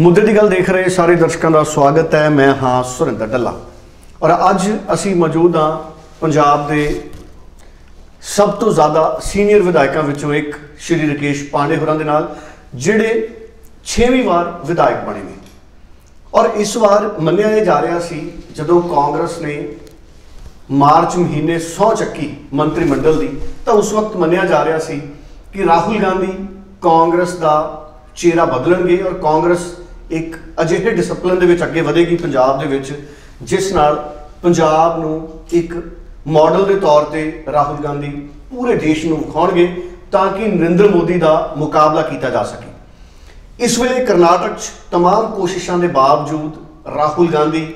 ਮੁੱਦੇ ਦੀ ਗੱਲ ਦੇਖ ਰਹੇ ਸਾਰੇ ਦਰਸ਼ਕਾਂ ਦਾ ਸਵਾਗਤ ਹੈ। ਮੈਂ ਹਾਂ ਸੁਰਿੰਦਰ ਡੱਲਾ। ਔਰ ਅੱਜ ਅਸੀਂ ਮੌਜੂਦ ਹਾਂ ਪੰਜਾਬ ਦੇ ਸਭ ਤੋਂ ਜ਼ਿਆਦਾ ਸੀਨੀਅਰ ਵਿਧਾਇਕਾਂ ਵਿੱਚੋਂ ਇੱਕ, ਸ਼੍ਰੀ ਰਕੇਸ਼ ਪਾਂਡੇ ਹੋਰਾਂ ਦੇ ਨਾਲ, ਜਿਹੜੇ 6ਵੀਂ ਵਾਰ ਵਿਧਾਇਕ ਬਣੇ ਨੇ। ਔਰ ਇਸ ਵਾਰ ਮੰਨਿਆ ਇਹ ਜਾ ਰਿਹਾ ਸੀ, ਜਦੋਂ ਕਾਂਗਰਸ ਨੇ ਮਾਰਚ ਮਹੀਨੇ 100 ਚੱਕੀ ਮੰਤਰੀ ਮੰਡਲ ਦੀ, ਤਾਂ ਉਸ ਵਕਤ ਮੰਨਿਆ ਜਾ ਰਿਹਾ ਸੀ ਕਿ ਰਾਹੁਲ ਗਾਂਧੀ ਕਾਂਗਰਸ ਦਾ ਚਿਹਰਾ ਬਦਲਣਗੇ ਔਰ ਕਾਂਗਰਸ ਇੱਕ ਅਜਿਹੇ ਡਿਸਪਲਿਨ ਦੇ ਵਿੱਚ ਅੱਗੇ ਵਧੇਗੀ ਪੰਜਾਬ ਦੇ ਵਿੱਚ ਜਿਸ ਨਾਲ ਪੰਜਾਬ ਨੂੰ ਇੱਕ ਮਾਡਲ ਦੇ ਤੌਰ ਤੇ ਰਾਹੁਲ ਗਾਂਧੀ ਪੂਰੇ ਦੇਸ਼ ਨੂੰ ਵਿਖਾਉਣਗੇ ਤਾਂ ਕਿ ਨਰਿੰਦਰ ਮੋਦੀ ਦਾ ਮੁਕਾਬਲਾ ਕੀਤਾ ਜਾ ਸਕੇ ਇਸ ਵੇਲੇ ਕਰਨਾਟਕ 'ਚ तमाम ਕੋਸ਼ਿਸ਼ਾਂ ਦੇ ਬਾਵਜੂਦ ਰਾਹੁਲ ਗਾਂਧੀ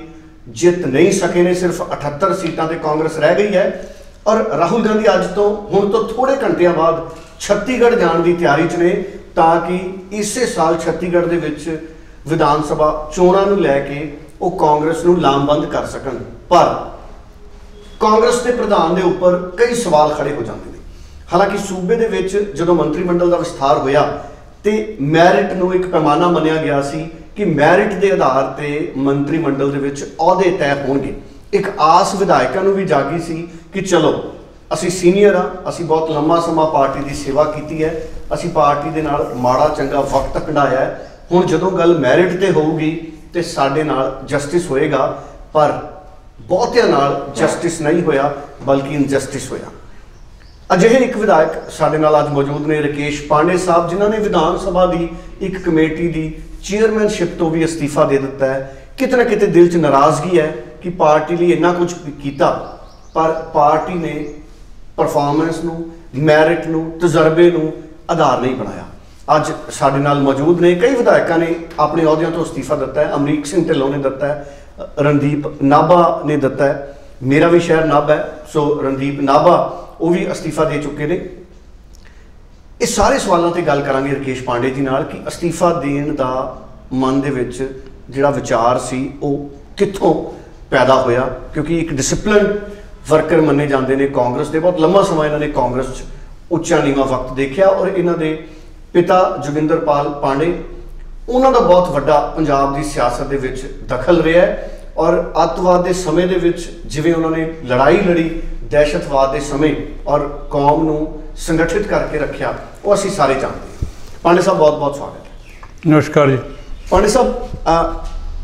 ਜਿੱਤ ਨਹੀਂ ਸਕੇ ਨੇ ਸਿਰਫ 78 ਸੀਟਾਂ ਤੇ ਕਾਂਗਰਸ ਰਹਿ ਗਈ ਹੈ ਔਰ ਰਾਹੁਲ ਗਾਂਧੀ ਅੱਜ ਤੋਂ ਹੁਣ ਤੋਂ ਥੋੜੇ ਘੰਟਿਆਂ ਬਾਅਦ ਛੱਤੀਗੜ੍ਹ ਜਾਣ ਦੀ ਤਿਆਰੀ 'ਚ ਨੇ ਤਾਂ ਕਿ ਇਸੇ ਸਾਲ ਛੱਤੀਗੜ੍ਹ ਦੇ ਵਿੱਚ ਵਿਧਾਨ ਸਭਾ ਚੋਣਾਂ ਨੂੰ ਲੈ ਕੇ ਉਹ ਕਾਂਗਰਸ ਨੂੰ ਲਾਮਬੰਦ ਕਰ ਸਕਣ। ਪਰ ਕਾਂਗਰਸ ਦੇ ਪ੍ਰਧਾਨ ਦੇ ਉੱਪਰ ਕਈ ਸਵਾਲ ਖੜੇ ਹੋ ਜਾਂਦੇ ਨੇ। ਹਾਲਾਂਕਿ ਸੂਬੇ ਦੇ ਵਿੱਚ ਜਦੋਂ ਮੰਤਰੀ ਮੰਡਲ ਦਾ ਵਿਸਥਾਰ ਹੋਇਆ ਤੇ ਮੈਰਿਟ ਨੂੰ ਇੱਕ ਪੈਮਾਨਾ ਮੰਨਿਆ ਗਿਆ ਸੀ ਕਿ ਮੈਰਿਟ ਦੇ ਆਧਾਰ ਤੇ ਮੰਤਰੀ ਮੰਡਲ ਦੇ ਵਿੱਚ ਅਹੁਦੇ ਤੈਅ ਹੋਣਗੇ। ਇੱਕ ਆਸ ਵਿਧਾਇਕਾਂ ਨੂੰ ਵੀ ਜਾਗੀ ਸੀ ਕਿ ਚਲੋ, ਅਸੀਂ ਸੀਨੀਅਰ ਆ ਅਸੀਂ ਬਹੁਤ ਲੰਮਾ ਸਮਾਂ ਪਾਰਟੀ ਦੀ ਸੇਵਾ ਕੀਤੀ ਹੈ, ਅਸੀਂ ਪਾਰਟੀ ਦੇ ਨਾਲ ਮਾੜਾ ਚੰਗਾ ਵਕਤ ਕਢਾਇਆ ਹੈ ਹੁਣ ਜਦੋਂ ਗੱਲ ਮੈਰਿਟ ਤੇ ਹੋਊਗੀ ਤੇ ਸਾਡੇ ਨਾਲ ਜਸਟਿਸ ਹੋਏਗਾ, ਪਰ ਬਹੁਤਿਆਂ ਨਾਲ ਜਸਟਿਸ ਨਹੀਂ ਹੋਇਆ, ਬਲਕਿ ਇਨਜਸਟਿਸ ਹੋਇਆ। ਅਜਿਹੇ ਇੱਕ ਵਿਧਾਇਕ ਸਾਡੇ ਨਾਲ ਅੱਜ ਮੌਜੂਦ ਨੇ, ਰਕੇਸ਼ ਪਾਂਡੇ ਸਾਹਿਬ, ਜਿਨ੍ਹਾਂ ਨੇ ਵਿਧਾਨ ਸਭਾ ਦੀ ਇੱਕ ਕਮੇਟੀ ਦੀ ਚੇਅਰਮੈਨਸ਼ਿਪ ਤੋਂ ਵੀ ਅਸਤੀਫਾ ਦੇ ਦਿੱਤਾ ਹੈ। ਕਿਤੇ ਨਾ ਕਿਤੇ ਦਿਲ 'ਚ ਨਾਰਾਜ਼ਗੀ ਹੈ ਕਿ ਪਾਰਟੀ ਲਈ ਇੰਨਾ ਕੁਝ ਕੀਤਾ, ਪਰ ਪਾਰਟੀ ਨੇ ਪਰਫਾਰਮੈਂਸ ਨੂੰ ਮੈਰਿਟ ਨੂੰ, ਤਜਰਬੇ ਨੂੰ ਆਧਾਰ ਨਹੀਂ ਬਣਾਇਆ। ਅੱਜ ਸਾਡੇ ਨਾਲ ਮੌਜੂਦ ਨੇ ਕਈ ਵਿਧਾਇਕਾਂ ਨੇ ਆਪਣੇ ਅਹੁਦਿਆਂ ਤੋਂ ਅਸਤੀਫਾ ਦਿੱਤਾ ਹੈ, ਅਮਰੀਕ ਸਿੰਘ ਢਿੱਲੋਂ ਨੇ ਦਿੱਤਾ ਹੈ ਰਣਦੀਪ ਨਾਭਾ ਨੇ ਦਿੱਤਾ ਹੈ। ਮੇਰਾ ਵੀ ਸ਼ਹਿਰ ਨਾਭਾ ਹੈ, ਸੋ ਰਣਦੀਪ ਨਾਭਾ ਉਹ ਵੀ ਅਸਤੀਫਾ ਦੇ ਚੁੱਕੇ ਨੇ। ਇਹ ਸਾਰੇ ਸਵਾਲਾਂ ਤੇ ਗੱਲ ਕਰਾਂਗੇ ਰਕੇਸ਼ ਪਾਂਡੇ ਜੀ ਨਾਲ ਕਿ ਅਸਤੀਫਾ ਦੇਣ ਦਾ ਮਨ ਦੇ ਵਿੱਚ ਜਿਹੜਾ ਵਿਚਾਰ ਸੀ, ਉਹ ਕਿੱਥੋਂ ਪੈਦਾ ਹੋਇਆ? ਕਿਉਂਕਿ ਇੱਕ ਡਿਸਪਲਿਨ ਵਰਕਰ ਮੰਨੇ ਜਾਂਦੇ ਨੇ ਕਾਂਗਰਸ ਦੇ, ਬਹੁਤ ਲੰਮਾ ਸਮਾਂ ਇਹਨਾਂ ਨੇ ਕਾਂਗਰਸ 'ਚ ਉੱਚਾ ਨੀਵਾਂ ਵਕਤ ਦੇਖਿਆ ਔਰ ਇਹਨਾਂ ਦੇ ਪਿਤਾ ਜੋਗਿੰਦਰਪਾਲ ਪਾਂਡੇ ਉਹਨਾਂ ਦਾ ਬਹੁਤ ਵੱਡਾ ਪੰਜਾਬ ਦੀ ਸਿਆਸਤ ਦੇ ਵਿੱਚ ਦਖਲ ਰਿਹਾ ਹੈ ਔਰ ਅੱਤਵਾਦ ਦੇ ਸਮੇਂ ਦੇ ਵਿੱਚ ਜਿਵੇਂ ਉਹਨਾਂ ਨੇ ਲੜਾਈ ਲੜੀ ਦਹਿਸ਼ਤਵਾਦ ਦੇ ਸਮੇਂ ਔਰ ਕੌਮ ਨੂੰ ਸੰਗਠਿਤ ਕਰਕੇ ਰੱਖਿਆ ਉਹ ਅਸੀਂ ਸਾਰੇ ਜਾਣਦੇ ਪਾਂਡੇ ਸਾਹਿਬ ਬਹੁਤ ਬਹੁਤ ਸਵਾਗਤ ਹੈ। ਨਮਸਕਾਰ ਜੀ। ਪਾਂਡੇ ਸਾਹਿਬ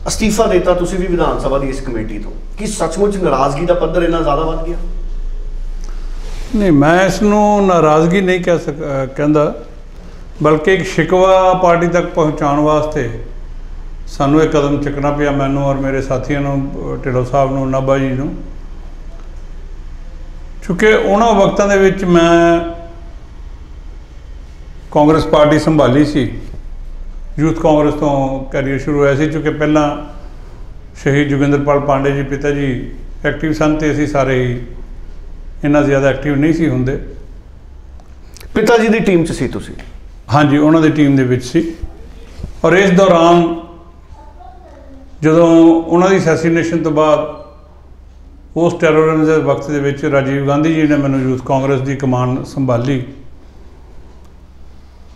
ਅਸਤੀਫਾ ਦੇਤਾ ਤੁਸੀਂ ਵੀ ਵਿਧਾਨ ਸਭਾ ਦੀ ਇਸ ਕਮੇਟੀ ਤੋਂ। ਕੀ ਸੱਚਮੁੱਚ ਨਾਰਾਜ਼ਗੀ ਦਾ ਪੱਧਰ ਇੰਨਾ ਜ਼ਿਆਦਾ ਵੱਧ ਗਿਆ? ਨਹੀਂ ਮੈਂ ਇਸ ਨੂੰ ਨਾਰਾਜ਼ਗੀ ਨਹੀਂ ਕਹਿ ਕਹਿੰਦਾ। ਬਲਕਿ ਇੱਕ ਸ਼ਿਕਵਾ ਪਾਰਟੀ ਤੱਕ ਪਹੁੰਚਾਉਣ ਵਾਸਤੇ ਸਾਨੂੰ ਇਹ ਕਦਮ ਚੱਕਣਾ ਪਿਆ, ਮੈਨੂੰ ਔਰ ਮੇਰੇ ਸਾਥੀਆਂ ਨੂੰ, ਢਿੱਲੋਂ ਸਾਹਿਬ ਨੂੰ, ਨਾਭਾ ਜੀ ਨੂੰ। ਕਿਉਂਕਿ ਉਹਨਾਂ ਵਕਤਾਂ ਦੇ ਵਿੱਚ ਮੈਂ ਕਾਂਗਰਸ ਪਾਰਟੀ ਸੰਭਾਲੀ ਸੀ। ਯੂਥ ਕਾਂਗਰਸ ਤੋਂ ਕੈਰੀਅਰ ਸ਼ੁਰੂ ਹੋਇਆ ਸੀ, ਕਿਉਂਕਿ ਪਹਿਲਾਂ ਸ਼ਹੀਦ ਜੋਗਿੰਦਰਪਾਲ ਪਾਂਡੇ ਜੀ ਪਿਤਾ ਜੀ ਐਕਟਿਵ ਸਨ ਤੇ ਅਸੀਂ ਸਾਰੇ ਹੀ ਇੰਨਾ ਜ਼ਿਆਦਾ ਐਕਟਿਵ ਨਹੀਂ ਸੀ ਹੁੰਦੇ। ਪਿਤਾ ਜੀ ਦੀ ਟੀਮ 'ਚ ਸੀ ਤੁਸੀਂ? ਹਾਂਜੀ, ਉਹਨਾਂ ਦੀ ਟੀਮ ਦੇ ਵਿੱਚ ਸੀ। ਔਰ ਇਸ ਦੌਰਾਨ ਜਦੋਂ ਉਹਨਾਂ ਦੀ ਅਸੈਸੀਨੇਸ਼ਨ ਤੋਂ ਬਾਅਦ ਉਸ ਟੈਰੋਰਿਜ਼ਮ ਦੇ ਵਕਤ ਦੇ ਵਿੱਚ ਰਾਜੀਵ ਗਾਂਧੀ ਜੀ ਨੇ ਮੈਨੂੰ ਯੂਥ ਕਾਂਗਰਸ ਦੀ ਕਮਾਨ ਸੰਭਾਲੀ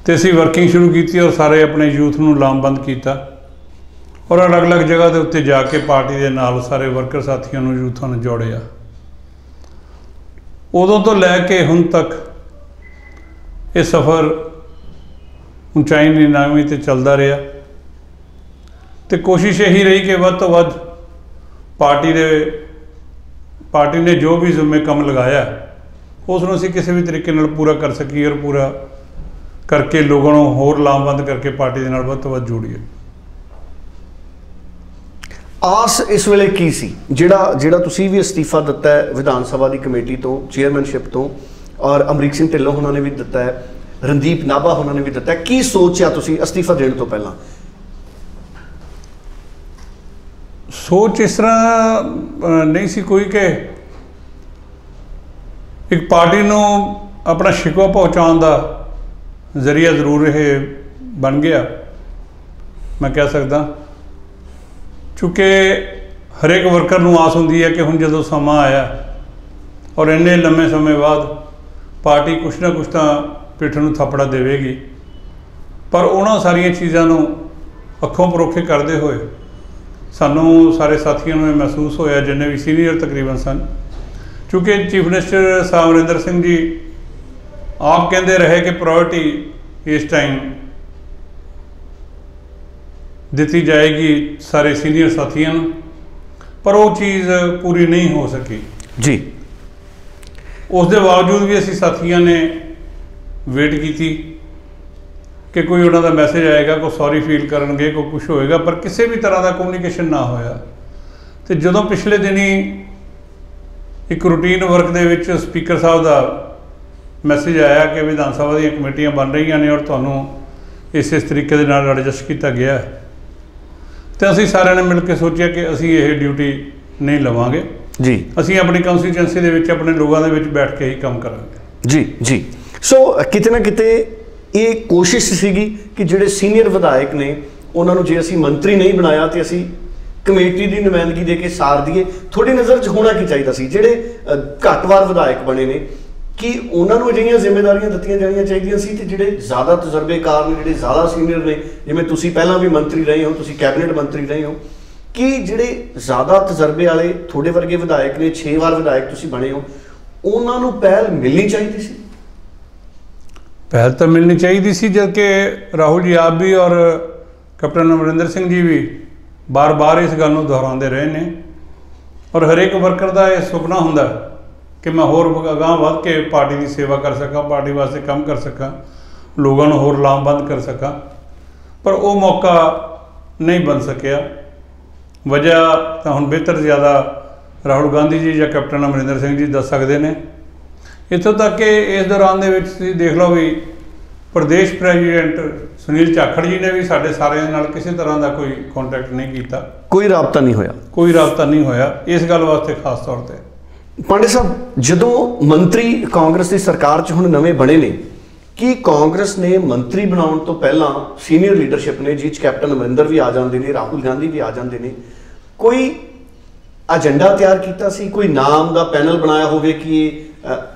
ਤੇ ਅਸੀਂ ਵਰਕਿੰਗ ਸ਼ੁਰੂ ਕੀਤੀ ਔਰ ਸਾਰੇ ਆਪਣੇ ਯੂਥ ਨੂੰ ਲਾਮਬੰਦ ਕੀਤਾ ਔਰ ਅਲੱਗ-ਅਲੱਗ ਜਗ੍ਹਾ ਦੇ ਉੱਤੇ ਜਾ ਕੇ ਪਾਰਟੀ ਦੇ ਨਾਲ ਸਾਰੇ ਵਰਕਰ ਸਾਥੀਆਂ ਨੂੰ ਯੂਥਾਂ ਨੂੰ ਜੋੜਿਆ। ਉਦੋਂ ਤੋਂ ਲੈ ਕੇ ਹੁਣ ਤੱਕ ਇਹ ਸਫ਼ਰ ਉਚਾਈ ਨੀਲਾਮੀ ਤੇ ਚੱਲਦਾ ਰਿਹਾ। ਤੇ ਕੋਸ਼ਿਸ਼ ਇਹੀ ਰਹੀ ਕਿ ਵੱਧ ਤੋਂ ਵੱਧ ਪਾਰਟੀ ਦੇ, ਪਾਰਟੀ ਨੇ ਜੋ ਵੀ ਜ਼ਿੰਮੇ ਕੰਮ ਲਗਾਇਆ, ਉਸ ਨੂੰ ਅਸੀਂ ਕਿਸੇ ਵੀ ਤਰੀਕੇ ਨਾਲ ਪੂਰਾ ਕਰ ਸਕੀਏ ਔਰ ਪੂਰਾ ਕਰਕੇ ਲੋਕਾਂ ਨੂੰ ਹੋਰ ਲਾਮਬੰਦ ਕਰਕੇ ਪਾਰਟੀ ਦੇ ਨਾਲ ਵੱਧ ਤੋਂ ਵੱਧ ਜੋੜੀਏ। ਆਸ ਇਸ ਵੇਲੇ ਕੀ ਸੀ? ਜਿਹੜਾ ਜਿਹੜਾ ਤੁਸੀਂ ਵੀ ਅਸਤੀਫਾ ਦਿੱਤਾ ਹੈ ਵਿਧਾਨ ਸਭਾ ਦੀ ਕਮੇਟੀ ਤੋਂ ਚੇਅਰਮੈਨਸ਼ਿਪ ਤੋਂ, ਔਰ ਅਮਰੀਕ ਸਿੰਘ ਢਿੱਲੋਂ ਉਹਨਾਂ ਨੇ ਵੀ ਦਿੱਤਾ ਹੈ ਰਣਦੀਪ ਨਾਭਾ ਉਹਨਾਂ ਨੇ ਵੀ ਦਿੱਤਾ। ਹੈ ਕੀ ਸੋਚਿਆ ਤੁਸੀਂ ਅਸਤੀਫਾ ਦੇਣ ਤੋਂ ਪਹਿਲਾਂ? ਸੋਚ ਇਸ ਤਰ੍ਹਾਂ ਨਹੀਂ ਸੀ ਕੋਈ ਕਿ ਇੱਕ ਪਾਰਟੀ ਨੂੰ ਆਪਣਾ ਸ਼ਿਕਵਾ ਪਹੁੰਚਾਉਣ ਦਾ ਜ਼ਰੀਆ ਜ਼ਰੂਰ ਇਹ ਬਣ ਗਿਆ। ਮੈਂ ਕਹਿ ਸਕਦਾ ਚੁੱਕਿ ਹਰੇਕ ਵਰਕਰ ਨੂੰ ਆਸ ਹੁੰਦੀ ਹੈ ਕਿ ਹੁਣ ਜਦੋਂ ਸਮਾਂ ਆਇਆ ਔਰ ਇੰਨੇ ਲੰਮੇ ਸਮੇਂ ਬਾਅਦ ਪਾਰਟੀ ਕੁਛ ਨਾ ਕੁਛ ਤਾਂ ਪਿੱਠ ਨੂੰ ਥੱਪੜਾ ਦੇਵੇਗੀ। ਪਰ ਉਹਨਾਂ ਸਾਰੀਆਂ ਚੀਜ਼ਾਂ ਨੂੰ ਅੱਖੋਂ ਪਰੋਖੇ ਕਰਦੇ ਹੋਏ ਸਾਨੂੰ ਸਾਰੇ ਸਾਥੀਆਂ ਨੂੰ ਇਹ ਮਹਿਸੂਸ ਹੋਇਆ ਜਿੰਨੇ ਵੀ ਸੀਨੀਅਰ ਤਕਰੀਬਨ ਸਨ। ਕਿਉਂਕਿ ਚੀਫ ਮਿਨਿਸਟਰ ਸਾਹਿਬ ਅਮਰਿੰਦਰ ਸਿੰਘ ਜੀ ਆਪ ਕਹਿੰਦੇ ਰਹੇ ਕਿ ਪ੍ਰਾਇੋਰਟੀ ਇਸ ਟਾਈਮ ਦਿੱਤੀ ਜਾਏਗੀ ਸਾਰੇ ਸੀਨੀਅਰ ਸਾਥੀਆਂ ਨੂੰ ਪਰ ਉਹ ਚੀਜ਼ ਪੂਰੀ ਨਹੀਂ ਹੋ ਸਕੀ। ਜੀ। ਉਸ ਦੇ ਬਾਵਜੂਦ ਵੀ ਅਸੀਂ ਸਾਥੀਆਂ ਨੇ ਵੇਟ ਕੀਤੀ ਕਿ ਕੋਈ ਉਹਨਾਂ ਦਾ ਮੈਸੇਜ ਆਏਗਾ ਕੋਈ ਸੌਰੀ ਫੀਲ ਕਰਨਗੇ ਕੋਈ ਕੁਝ ਹੋਏਗਾ ਪਰ ਕਿਸੇ ਵੀ ਤਰ੍ਹਾਂ ਦਾ ਕਮਿਊਨੀਕੇਸ਼ਨ ਨਾ ਹੋਇਆ। ਤੇ ਜਦੋਂ ਪਿਛਲੇ ਦਿਨੀ ਇੱਕ ਰੂਟੀਨ ਵਰਕ ਦੇ ਵਿੱਚ ਸਪੀਕਰ ਸਾਹਿਬ ਦਾ ਮੈਸੇਜ ਆਇਆ ਕਿ ਵਿਧਾਨ ਸਭਾ ਦੀਆਂ ਕਮੇਟੀਆਂ ਬਣ ਰਹੀਆਂ ਨੇ ਔਰ ਤੁਹਾਨੂੰ ਇਸ ਇਸ ਤਰੀਕੇ ਦੇ ਨਾਲ ਐਡਜਸਟ ਕੀਤਾ ਗਿਆ ਤੇ ਅਸੀਂ ਸਾਰਿਆਂ ਨੇ ਮਿਲ ਕੇ ਸੋਚਿਆ ਕਿ ਅਸੀਂ ਇਹ ਡਿਊਟੀ ਨਹੀਂ ਲਵਾਂਗੇ। ਜੀ। ਅਸੀਂ ਆਪਣੀ ਕੰਸਟੀਚੁਐਂਸੀ ਦੇ ਵਿੱਚ ਆਪਣੇ ਲੋਕਾਂ ਦੇ ਵਿੱਚ ਬੈਠ ਕੇ ਹੀ ਕੰਮ ਕਰਾਂਗੇ। ਜੀ ਜੀ। ਸੋ ਕਿਤੇ ਨਾ ਕਿਤੇ ਇਹ ਕੋਸ਼ਿਸ਼ ਸੀਗੀ ਕਿ ਜਿਹੜੇ ਸੀਨੀਅਰ ਵਿਧਾਇਕ ਨੇ ਉਹਨਾਂ ਨੂੰ ਜੇ ਅਸੀਂ ਮੰਤਰੀ ਨਹੀਂ ਬਣਾਇਆ ਤੇ ਅਸੀਂ ਕਮੇਟੀ ਦੀ ਨੁਮਾਇੰਦਗੀ ਦੇ ਕੇ ਸਾਰ ਦਈਏ। ਤੁਹਾਡੀ ਨਜ਼ਰ 'ਚ ਹੋਣਾ ਕੀ ਚਾਹੀਦਾ ਸੀ? ਜਿਹੜੇ ਅ, ਘੱਟਵਾਰ ਵਿਧਾਇਕ ਬਣੇ ਨੇ ਕਿ ਉਹਨਾਂ ਨੂੰ ਅਜਿਹੀਆਂ ਜ਼ਿੰਮੇਵਾਰੀਆਂ ਦਿੱਤੀਆਂ ਜਾਣੀਆਂ ਚਾਹੀਦੀਆਂ ਸੀ? ਤੇ ਜਿਹੜੇ ਜ਼ਿਆਦਾ ਤਜਰਬੇਕਾਰ ਨੇ ਜਿਹੜੇ ਜ਼ਿਆਦਾ ਸੀਨੀਅਰ ਨੇ ਜਿਵੇਂ ਤੁਸੀਂ ਪਹਿਲਾਂ ਵੀ ਮੰਤਰੀ ਰਹੇ ਹੋ ਤੁਸੀਂ ਕੈਬਨਿਟ ਮੰਤਰੀ ਰਹੇ ਹੋ ਕਿ ਜਿਹੜੇ ਜ਼ਿਆਦਾ ਤਜਰਬੇ ਵਾਲੇ ਤੁਹਾਡੇ ਵਰਗੇ ਵਿਧਾਇਕ ਨੇ 6 ਵਾਰ ਵਿਧਾਇਕ ਤੁਸੀਂ ਬਣੇ ਹੋ ਉਹਨਾਂ ਨੂੰ ਪਹਿਲ ਮਿਲਣੀ ਚਾਹੀਦੀ ਸੀ? ਪਹਿਲ ਤਾਂ ਮਿਲਣੀ ਚਾਹੀਦੀ ਸੀ ਜਦ ਕਿ ਰਾਹੁਲ ਜੀ ਆਪ ਵੀ ਔਰ ਕੈਪਟਨ ਅਮਰਿੰਦਰ ਸਿੰਘ ਜੀ ਵੀ ਬਾਰ-ਬਾਰ ਇਸ ਗੱਲ ਨੂੰ ਦੁਹਰਾਉਂਦੇ ਰਹੇ ਨੇ। ਔਰ ਹਰੇਕ ਵਰਕਰ ਦਾ ਇਹ ਸੁਪਨਾ ਹੁੰਦਾ ਕਿ ਮੈਂ ਹੋਰ ਅਗਾਂਹ ਵੱਧ ਕੇ ਪਾਰਟੀ ਦੀ ਸੇਵਾ ਕਰ ਸਕਾਂ, ਪਾਰਟੀ ਵਾਸਤੇ ਕੰਮ ਕਰ ਸਕਾਂ, ਲੋਕਾਂ ਨੂੰ ਹੋਰ ਲਾਮਬੰਦ ਕਰ ਸਕਾਂ। ਪਰ ਉਹ ਮੌਕਾ ਨਹੀਂ ਬਣ ਸਕਿਆ। ਵਜ੍ਹਾ ਤਾਂ ਹੁਣ ਬਿਹਤਰ ਜ਼ਿਆਦਾ ਰਾਹੁਲ ਗਾਂਧੀ ਜੀ ਜਾਂ ਕੈਪਟਨ ਅਮਰਿੰਦਰ ਸਿੰਘ ਜੀ ਦੱਸ ਸਕਦੇ ਨੇ। ਇੱਥੋਂ ਤੱਕ ਕਿ ਇਸ ਦੌਰਾਨ ਦੇ ਵਿੱਚ ਤੁਸੀਂ ਦੇਖ ਲਓ ਵੀ ਪ੍ਰਦੇਸ਼ ਪ੍ਰੈਜ਼ੀਡੈਂਟ ਸੁਨੀਲ ਜਾਖੜ ਜੀ ਨੇ ਵੀ ਸਾਡੇ ਸਾਰਿਆਂ ਨਾਲ ਕਿਸੇ ਤਰ੍ਹਾਂ ਦਾ ਕੋਈ ਕੰਟੈਕਟ ਨਹੀਂ ਕੀਤਾ। ਕੋਈ ਰਾਬਤਾ ਨਹੀਂ ਹੋਇਆ। ਕੋਈ ਰਾਬਤਾ ਨਹੀਂ ਹੋਇਆ ਇਸ ਗੱਲ ਵਾਸਤੇ ਖਾਸ ਤੌਰ ਤੇ। ਪਾਂਡੇ ਸਾਹਿਬ ਜਦੋਂ ਮੰਤਰੀ ਕਾਂਗਰਸ ਦੀ ਸਰਕਾਰ 'ਚ ਹੁਣ ਨਵੇਂ ਬਣੇ ਨੇ ਕੀ ਕਾਂਗਰਸ ਨੇ ਮੰਤਰੀ ਬਣਾਉਣ ਤੋਂ ਪਹਿਲਾਂ ਸੀਨੀਅਰ ਲੀਡਰਸ਼ਿਪ ਨੇ ਜਿਹ 'ਚ ਕੈਪਟਨ ਅਮਰਿੰਦਰ ਵੀ ਆ ਜਾਂਦੇ ਨੇ ਰਾਹੁਲ ਗਾਂਧੀ ਵੀ ਆ ਜਾਂਦੇ ਨੇ ਕੋਈ ਏਜੰਡਾ ਤਿਆਰ ਕੀਤਾ ਸੀ? ਕੋਈ ਨਾਮ ਦਾ ਪੈਨਲ ਬਣਾਇਆ ਹੋਵੇ ਕਿ ਇਹ